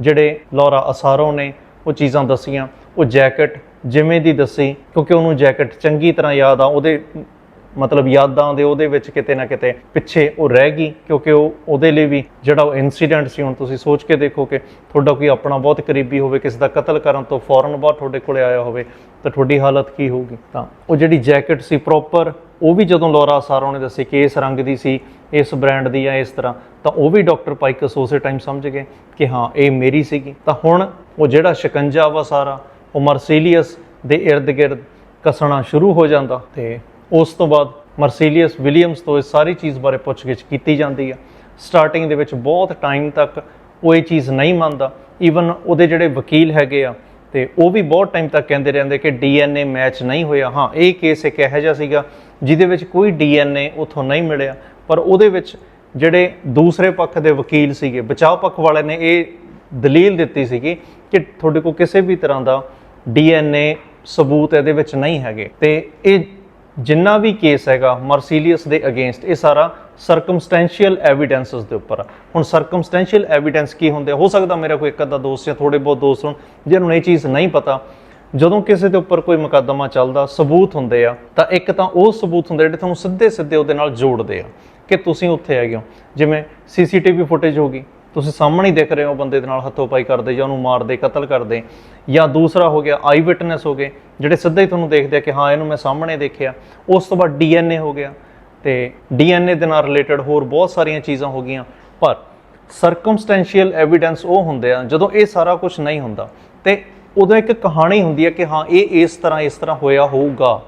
ਜਿਹੜੇ ਲੌਰਾ ਅਸਾਰੋ ਨੇ ਉਹ ਚੀਜ਼ਾਂ ਦੱਸੀਆਂ। ਉਹ ਜੈਕਟ ਜਿਵੇਂ ਦੀ ਦੱਸੀ, ਕਿਉਂਕਿ ਉਹਨੂੰ ਜੈਕਟ ਚੰਗੀ ਤਰ੍ਹਾਂ ਯਾਦ ਆ, ਉਹਦੇ ਮਤਲਬ ਯਾਦਾਂ ਦੇ ਉਹਦੇ ਵਿੱਚ ਕਿਤੇ ਨਾ ਕਿਤੇ ਪਿੱਛੇ ਉਹ ਰਹਿ ਗਈ, ਕਿਉਂਕਿ ਉਹ ਉਹਦੇ ਲਈ ਵੀ ਜਿਹੜਾ ਉਹ ਇਨਸੀਡੈਂਟ ਸੀ, ਹੁਣ ਤੁਸੀਂ ਸੋਚ ਕੇ ਦੇਖੋ ਕਿ ਤੁਹਾਡਾ ਕੋਈ ਆਪਣਾ ਬਹੁਤ ਕਰੀਬੀ ਹੋਵੇ, ਕਿਸੇ ਦਾ ਕਤਲ ਕਰਨ ਤੋਂ ਫੌਰਨ ਬਾਅਦ ਤੁਹਾਡੇ ਕੋਲੇ ਆਇਆ ਹੋਵੇ, ਤਾਂ ਤੁਹਾਡੀ ਹਾਲਤ ਕੀ ਹੋਊਗੀ? ਤਾਂ ਉਹ ਜਿਹੜੀ ਜੈਕਟ ਸੀ ਪ੍ਰੋਪਰ ਉਹ ਵੀ ਜਦੋਂ ਲੋਰਾ ਸਾਰੋਂ ਨੇ ਦੱਸੀ ਕਿ ਇਸ ਰੰਗ ਦੀ ਸੀ, ਇਸ ਬ੍ਰਾਂਡ ਦੀ ਜਾਂ ਇਸ ਤਰ੍ਹਾਂ, ਤਾਂ ਉਹ ਵੀ ਡਾਕਟਰ ਪਾਈਕਸ ਉਸੇ ਟਾਈਮ ਸਮਝ ਗਏ ਕਿ ਹਾਂ, ਇਹ ਮੇਰੀ ਸੀਗੀ। ਤਾਂ ਹੁਣ ਉਹ ਜਿਹੜਾ ਸ਼ਿਕੰਜਾ ਵਾ ਸਾਰਾ, ਉਹ ਮਰਸੀਲੀਅਸ ਦੇ ird ਗਿਰਦ ਕੱਸਣਾ ਸ਼ੁਰੂ ਹੋ ਜਾਂਦਾ ਤੇ ਉਸ ਤੋਂ ਬਾਅਦ ਮਰਸੀਲੀਅਸ ਵਿਲੀਅਮਸ ਤੋਂ ਇਹ ਸਾਰੀ ਚੀਜ਼ ਬਾਰੇ ਪੁੱਛਗਿੱਛ ਕੀਤੀ ਜਾਂਦੀ ਆ। ਸਟਾਰਟਿੰਗ ਦੇ ਵਿੱਚ ਬਹੁਤ ਟਾਈਮ ਤੱਕ ਉਹ ਇਹ ਚੀਜ਼ ਨਹੀਂ ਮੰਨਦਾ। ਈਵਨ ਉਹਦੇ ਜਿਹੜੇ ਵਕੀਲ ਹੈਗੇ ਆ, ਤੇ ਉਹ ਵੀ ਬਹੁਤ ਟਾਈਮ ਤੱਕ ਕਹਿੰਦੇ ਰਹਿੰਦੇ ਕਿ ਡੀਐਨਏ ਮੈਚ ਨਹੀਂ ਹੋਇਆ। ਹਾਂ, ਇਹ ਕੇਸ ਇੱਕ ਇਹੋ ਜਿਹਾ ਸੀਗਾ, ਜਿਹਦੇ ਵਿੱਚ ਕੋਈ ਡੀਐਨਏ ਉਥੋਂ ਨਹੀਂ ਮਿਲਿਆ। ਪਰ ਉਹਦੇ ਵਿੱਚ ਜਿਹੜੇ ਦੂਸਰੇ ਪੱਖ ਦੇ ਵਕੀਲ ਸੀਗੇ, ਬਚਾਅ ਪੱਖ ਵਾਲੇ ਨੇ ਇਹ ਦਲੀਲ ਦਿੱਤੀ ਸੀਗੀ ਕਿ ਤੁਹਾਡੇ ਕੋਲ ਕਿਸੇ ਵੀ ਤਰ੍ਹਾਂ ਦਾ ਡੀਐਨਏ ਸਬੂਤ ਇਹਦੇ ਵਿੱਚ ਨਹੀਂ ਹੈਗੇ। ਤੇ ਇਹ ਜਿੰਨਾ ਵੀ ਕੇਸ ਹੈਗਾ ਮਰਸੀਲੀਅਸ ਦੇ ਅਗੇਂਸਟ ਇਹ ਸਾਰਾ ਸਰਕਮਸਟੈਂਸ਼ੀਅਲ ਐਵੀਡੈਂਸਸ ਦੇ ਉੱਪਰ ਆ। ਹੁਣ ਸਰਕਮਸਟੈਂਸ਼ੀਅਲ ਐਵੀਡੈਂਸ ਕੀ ਹੁੰਦੇ ਹੋ ਸਕਦਾ ਮੇਰਾ ਕੋਈ ਇੱਕ ਅੱਧਾ ਦੋਸਤ ਜਾਂ ਥੋੜੇ ਬਹੁਤ ਦੋਸਤ ਹੋਣ ਜਿਹਨੂੰ ਇਹ ਚੀਜ਼ ਨਹੀਂ ਪਤਾ। ਜਦੋਂ ਕਿਸੇ ਦੇ ਉੱਪਰ ਕੋਈ ਮੁਕੱਦਮਾ ਚੱਲਦਾ, ਸਬੂਤ ਹੁੰਦੇ ਆ, ਤਾਂ ਇੱਕ ਤਾਂ ਉਹ ਸਬੂਤ ਹੁੰਦੇ ਜਿਹੜੇ ਤੁਹਾਨੂੰ ਸਿੱਧੇ ਸਿੱਧੇ ਉਹਦੇ ਨਾਲ ਜੋੜਦੇ ਆ ਕਿ ਤੁਸੀਂ ਉੱਥੇ ਹੈਗੇ ਹੋ। ਜਿਵੇਂ ਸੀਸੀਟੀਵੀ ਫੁਟੇਜ ਹੋਗੀ ਤੁਸੀਂ ਸਾਹਮਣੇ ਹੀ ਦੇਖ ਰਹੇ ਹੋ ਬੰਦੇ ਦੇ ਨਾਲ ਹੱਥੋਂ ਪਾਈ ਕਰਦੇ ਜਾਂ ਉਹਨੂੰ ਮਾਰਦੇ, ਕਤਲ ਕਰਦੇ ਜਾਂ ਦੂਸਰਾ ਹੋ ਗਿਆ ਆਈ ਵਿਟਨੈਸ ਹੋ ਗਏ, ਜਿਹੜੇ ਸਿੱਧਾ ਹੀ ਤੁਹਾਨੂੰ ਦੇਖਦੇ ਆ ਕਿ ਹਾਂ, ਇਹਨੂੰ ਮੈਂ ਸਾਹਮਣੇ ਦੇਖਿਆ। ਉਸ ਤੋਂ ਬਾਅਦ ਡੀਐਨਏ ਹੋ ਗਿਆ ਤੇ ਡੀਐਨਏ ਦੇ ਨਾਲ ਰਿਲੇਟਡ ਹੋਰ ਬਹੁਤ ਸਾਰੀਆਂ ਚੀਜ਼ਾਂ ਹੋ ਗਈਆਂ। ਪਰ ਸਰਕਮਸਟੈਂਸ਼ੀਅਲ ਐਵੀਡੈਂਸ ਉਹ ਹੁੰਦੇ ਆ, ਜਦੋਂ ਇਹ ਸਾਰਾ ਕੁਝ ਨਹੀਂ ਹੁੰਦਾ ਤੇ ਉਦੋਂ ਇੱਕ ਕਹਾਣੀ ਹੁੰਦੀ ਹੈ ਕਿ ਹਾਂ, ਇਹ ਇਸ ਤਰ੍ਹਾਂ ਇਸ ਤਰ੍ਹਾਂ ਹੋਇਆ ਹੋਊਗਾ।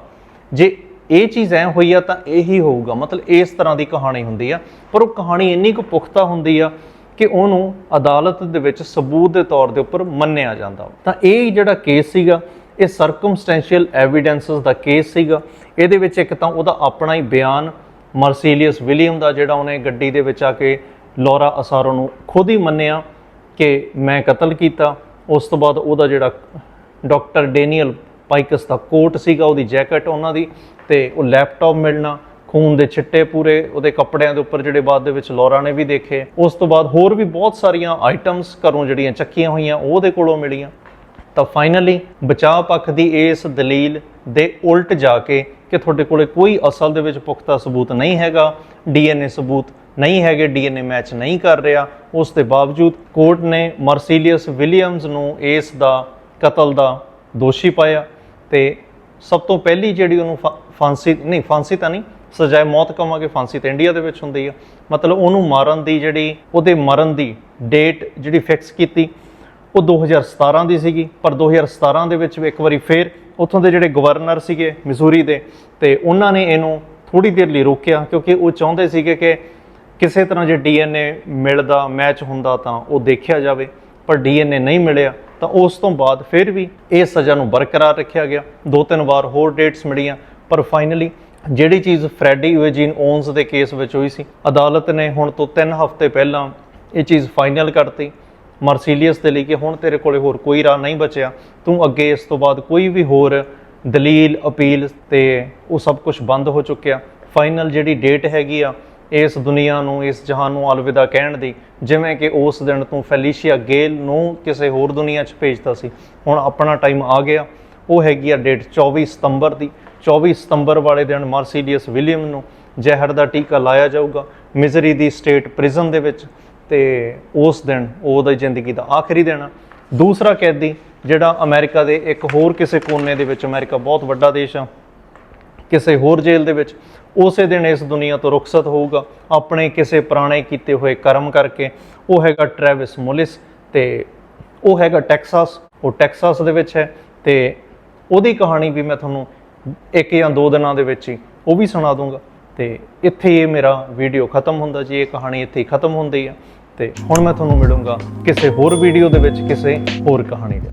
ਜੇ ਇਹ ਚੀਜ਼ ਐ ਹੋਈ ਆ ਤਾਂ ਇਹੀ ਹੋਊਗਾ। ਮਤਲਬ ਇਸ ਤਰ੍ਹਾਂ ਦੀ ਕਹਾਣੀ ਹੁੰਦੀ ਆ। ਪਰ ਉਹ ਕਹਾਣੀ ਇੰਨੀ ਕੁ ਪੁਖਤਾ ਹੁੰਦੀ ਆ ਕਿ ਉਹਨੂੰ ਅਦਾਲਤ ਦੇ ਵਿੱਚ ਸਬੂਤ ਦੇ ਤੌਰ ਦੇ ਉੱਪਰ ਮੰਨਿਆ ਜਾਂਦਾ ਤਾਂ ਇਹ ਜਿਹੜਾ ਕੇਸ ਸੀਗਾ, ਇਹ ਸਰਕਮਸਟੈਂਸ਼ੀਅਲ ਐਵੀਡੈਂਸਸ ਦਾ ਕੇਸ ਸੀਗਾ। ਇਹਦੇ ਵਿੱਚ ਇੱਕ ਤਾਂ ਉਹਦਾ ਆਪਣਾ ਹੀ ਬਿਆਨ ਮਰਸੀਲੀਅਸ ਵਿਲੀਅਮ ਦਾ ਜਿਹੜਾ ਉਹਨੇ ਗੱਡੀ ਦੇ ਵਿੱਚ ਆ ਕੇ ਲੌਰਾ ਅਸਾਰੋ ਨੂੰ ਖੁਦ ਹੀ ਮੰਨਿਆ ਕਿ ਮੈਂ ਕਤਲ ਕੀਤਾ। ਉਸ ਤੋਂ ਬਾਅਦ ਉਹਦਾ ਜਿਹੜਾ ਡਾਕਟਰ ਡੈਨੀਅਲ ਪਾਈਕਸ ਦਾ ਕੋਟ ਸੀਗਾ, ਉਹਦੀ ਜੈਕਟ ਉਹਨਾਂ ਦੀ ਤੇ ਉਹ ਲੈਪਟਾਪ ਮਿਲਣਾ। ਖੂਨ ਦੇ ਛਿੱਟੇ ਪੂਰੇ, ਉਹਦੇ ਕੱਪੜਿਆਂ ਦੇ ਉੱਪਰ ਜਿਹੜੇ ਬਾਅਦ ਦੇ ਵਿੱਚ ਲੋਰਾ ਨੇ ਵੀ ਦੇਖੇ। ਉਸ ਤੋਂ ਬਾਅਦ ਹੋਰ ਵੀ ਬਹੁਤ ਸਾਰੀਆਂ ਆਈਟਮਸ ਘਰੋਂ ਜਿਹੜੀਆਂ ਚੱਕੀਆਂ ਹੋਈਆਂ, ਉਹਦੇ ਕੋਲੋਂ ਮਿਲੀਆਂ। ਤਾਂ ਫਾਈਨਲੀ ਬਚਾਅ ਪੱਖ ਦੀ ਇਸ ਦਲੀਲ ਦੇ ਉਲਟ ਜਾ ਕੇ ਕਿ ਤੁਹਾਡੇ ਕੋਲੇ ਕੋਈ ਅਸਲ ਦੇ ਵਿੱਚ ਪੁਖਤਾ ਸਬੂਤ ਨਹੀਂ ਹੈਗਾ ਡੀਐਨਏ ਸਬੂਤ ਨਹੀਂ ਹੈਗੇ ਡੀਐਨਏ ਮੈਚ ਨਹੀਂ ਕਰ ਰਿਹਾ। ਉਸ ਦੇ ਬਾਵਜੂਦ ਕੋਰਟ ਨੇ ਮਰਸੀਲੀਅਸ ਵਿਲੀਅਮਸ ਨੂੰ ਇਸ ਦਾ ਕਤਲ ਦਾ ਦੋਸ਼ੀ ਪਾਇਆ ਤੇ ਸਭ ਤੋਂ ਪਹਿਲੀ ਜਿਹੜੀ ਉਹਨੂੰ ਫਾ- ਫਾਂਸੀ, ਨਹੀਂ, ਫਾਂਸੀ ਤਾਂ ਨਹੀਂ ਸਜ਼ਾਏ ਮੌਤ ਕਹਾਂਗੇ, ਫਾਂਸੀ ਤਾਂ ਇੰਡੀਆ ਦੇ ਵਿੱਚ ਹੁੰਦੀ ਆ। ਮਤਲਬ ਉਹਨੂੰ ਮਾਰਨ ਦੀ ਜਿਹੜੀ, ਉਹਦੇ ਮਰਨ ਦੀ ਡੇਟ ਜਿਹੜੀ ਫਿਕਸ ਕੀਤੀ, ਉਹ 2017 ਦੀ ਸੀਗੀ। ਪਰ 2017 ਦੇ ਵਿੱਚ ਇੱਕ ਵਾਰੀ ਫੇਰ ਉੱਥੋਂ ਦੇ ਜਿਹੜੇ ਗਵਰਨਰ ਸੀਗੇ ਮਿਜ਼ੂਰੀ ਦੇ, ਤੇ ਉਹਨਾਂ ਨੇ ਇਹਨੂੰ ਥੋੜੀ ਦੇਰ ਲਈ ਰੋਕਿਆ, ਕਿਉਂਕਿ ਉਹ ਚਾਹੁੰਦੇ ਸੀਗੇ ਕਿ ਕਿਸੇ ਤਰ੍ਹਾਂ ਜੇ ਡੀਐਨਏ ਮਿਲਦਾ ਮੈਚ ਹੁੰਦਾ ਤਾਂ ਉਹ ਦੇਖਿਆ ਜਾਵੇ। ਪਰ ਡੀਐਨਏ ਨਹੀਂ ਮਿਲਿਆ, ਤਾਂ ਉਸ ਤੋਂ ਬਾਅਦ ਫਿਰ ਵੀ ਇਹ ਸਜ਼ਾ ਨੂੰ ਬਰਕਰਾਰ ਰੱਖਿਆ ਗਿਆ। ਦੋ ਤਿੰਨ ਵਾਰ ਹੋਰ ਡੇਟਸ ਮਿਲੀਆਂ, ਪਰ ਫਾਈਨਲੀ ਜਿਹੜੀ ਚੀਜ਼ ਫਰੈਡੀ ਯੂਜੀਨ ਓਨਸ ਦੇ ਕੇਸ ਵਿੱਚ ਹੋਈ ਸੀ, ਅਦਾਲਤ ਨੇ ਹੁਣ ਤੋਂ 3 ਹਫ਼ਤੇ ਪਹਿਲਾਂ ਇਹ ਚੀਜ਼ ਫਾਈਨਲ ਕਰਤੀ। ਮਰਸੀਲੀਅਸ ਦੇ ਲਈ ਕਿ ਹੁਣ ਤੇਰੇ ਕੋਲੇ ਹੋਰ ਕੋਈ ਰਾਹ ਨਹੀਂ ਬਚਿਆ। ਤੂੰ ਅੱਗੇ ਇਸ ਤੋਂ ਬਾਅਦ ਕੋਈ ਵੀ ਹੋਰ ਦਲੀਲ, ਅਪੀਲ ਤੇ ਉਹ ਸਭ ਕੁਝ ਬੰਦ ਹੋ ਚੁੱਕਿਆ। ਫਾਈਨਲ ਜਿਹੜੀ ਡੇਟ ਹੈਗੀ ਆ, ਇਸ ਦੁਨੀਆ ਨੂੰ, ਇਸ ਜਹਾਨ ਨੂੰ ਅਲਵਿਦਾ ਕਹਿਣ ਦੀ, ਜਿਵੇਂ ਕਿ ਉਸ ਦਿਨ ਤੂੰ ਫੈਲੀਸ਼ੀਆ ਗੇਲ ਨੂੰ ਕਿਸੇ ਹੋਰ ਦੁਨੀਆ 'ਚ ਭੇਜਦਾ ਸੀ। ਹੁਣ ਆਪਣਾ ਟਾਈਮ ਆ ਗਿਆ। ਉਹ ਹੈਗੀ ਆ ਡੇਟ 24 ਸਤੰਬਰ ਦੀ। 24 ਸਤੰਬਰ ਵਾਲੇ ਦਿਨ ਮਾਰਸੀਡੀਅਸ ਵਿਲੀਅਮ ਨੂੰ ਜ਼ਹਿਰ ਦਾ ਟੀਕਾ ਲਾਇਆ ਜਾਊਗਾ ਮਿਜ਼ਰੀ ਦੀ ਸਟੇਟ ਪ੍ਰਿਜ਼ਨ ਦੇ ਵਿੱਚ ਤੇ ਉਸ ਦਿਨ ਉਹਦੀ ਜ਼ਿੰਦਗੀ ਦਾ ਆਖਰੀ ਦਿਨ ਆ। ਦੂਸਰਾ ਕੈਦੀ ਜਿਹੜਾ ਅਮਰੀਕਾ ਦੇ ਇੱਕ ਹੋਰ ਕਿਸੇ ਕੋਨੇ ਦੇ ਵਿੱਚ, ਅਮਰੀਕਾ ਬਹੁਤ ਵੱਡਾ ਦੇਸ਼ ਆ, ਕਿਸੇ ਹੋਰ ਜੇਲ੍ਹ ਦੇ ਵਿੱਚ, ਉਸੇ ਦਿਨ ਇਸ ਦੁਨੀਆ ਤੋਂ ਰੁਖਸਤ ਹੋਊਗਾ ਆਪਣੇ ਕਿਸੇ ਪੁਰਾਣੇ ਕੀਤੇ ਹੋਏ ਕਰਮ ਕਰਕੇ। ਉਹ ਹੈਗਾ ਟ੍ਰੈਵਿਸ ਮੁਲਿਸ ਤੇ ਉਹ ਹੈਗਾ ਟੈਕਸਾਸ, ਉਹ ਟੈਕਸਾਸ ਦੇ ਵਿੱਚ ਹੈ ਤੇ ਉਹਦੀ ਕਹਾਣੀ ਵੀ ਮੈਂ ਤੁਹਾਨੂੰ ਇੱਕ ਜਾਂ ਦੋ ਦਿਨਾਂ ਦੇ ਵਿੱਚ ਹੀ ਉਹ ਵੀ ਸੁਣਾ ਦੂੰਗਾ। ਤੇ ਇੱਥੇ ਇਹ ਮੇਰਾ ਵੀਡੀਓ ਖਤਮ ਹੁੰਦਾ ਜੀ, ਇਹ ਕਹਾਣੀ ਇੱਥੇ ਹੀ ਖਤਮ ਹੁੰਦੀ ਆ। ਤੇ ਹੁਣ ਮੈਂ ਤੁਹਾਨੂੰ ਮਿਲੂੰਗਾ ਕਿਸੇ ਹੋਰ ਵੀਡੀਓ ਦੇ ਵਿੱਚ, ਕਿਸੇ ਹੋਰ ਕਹਾਣੀ ਦੇ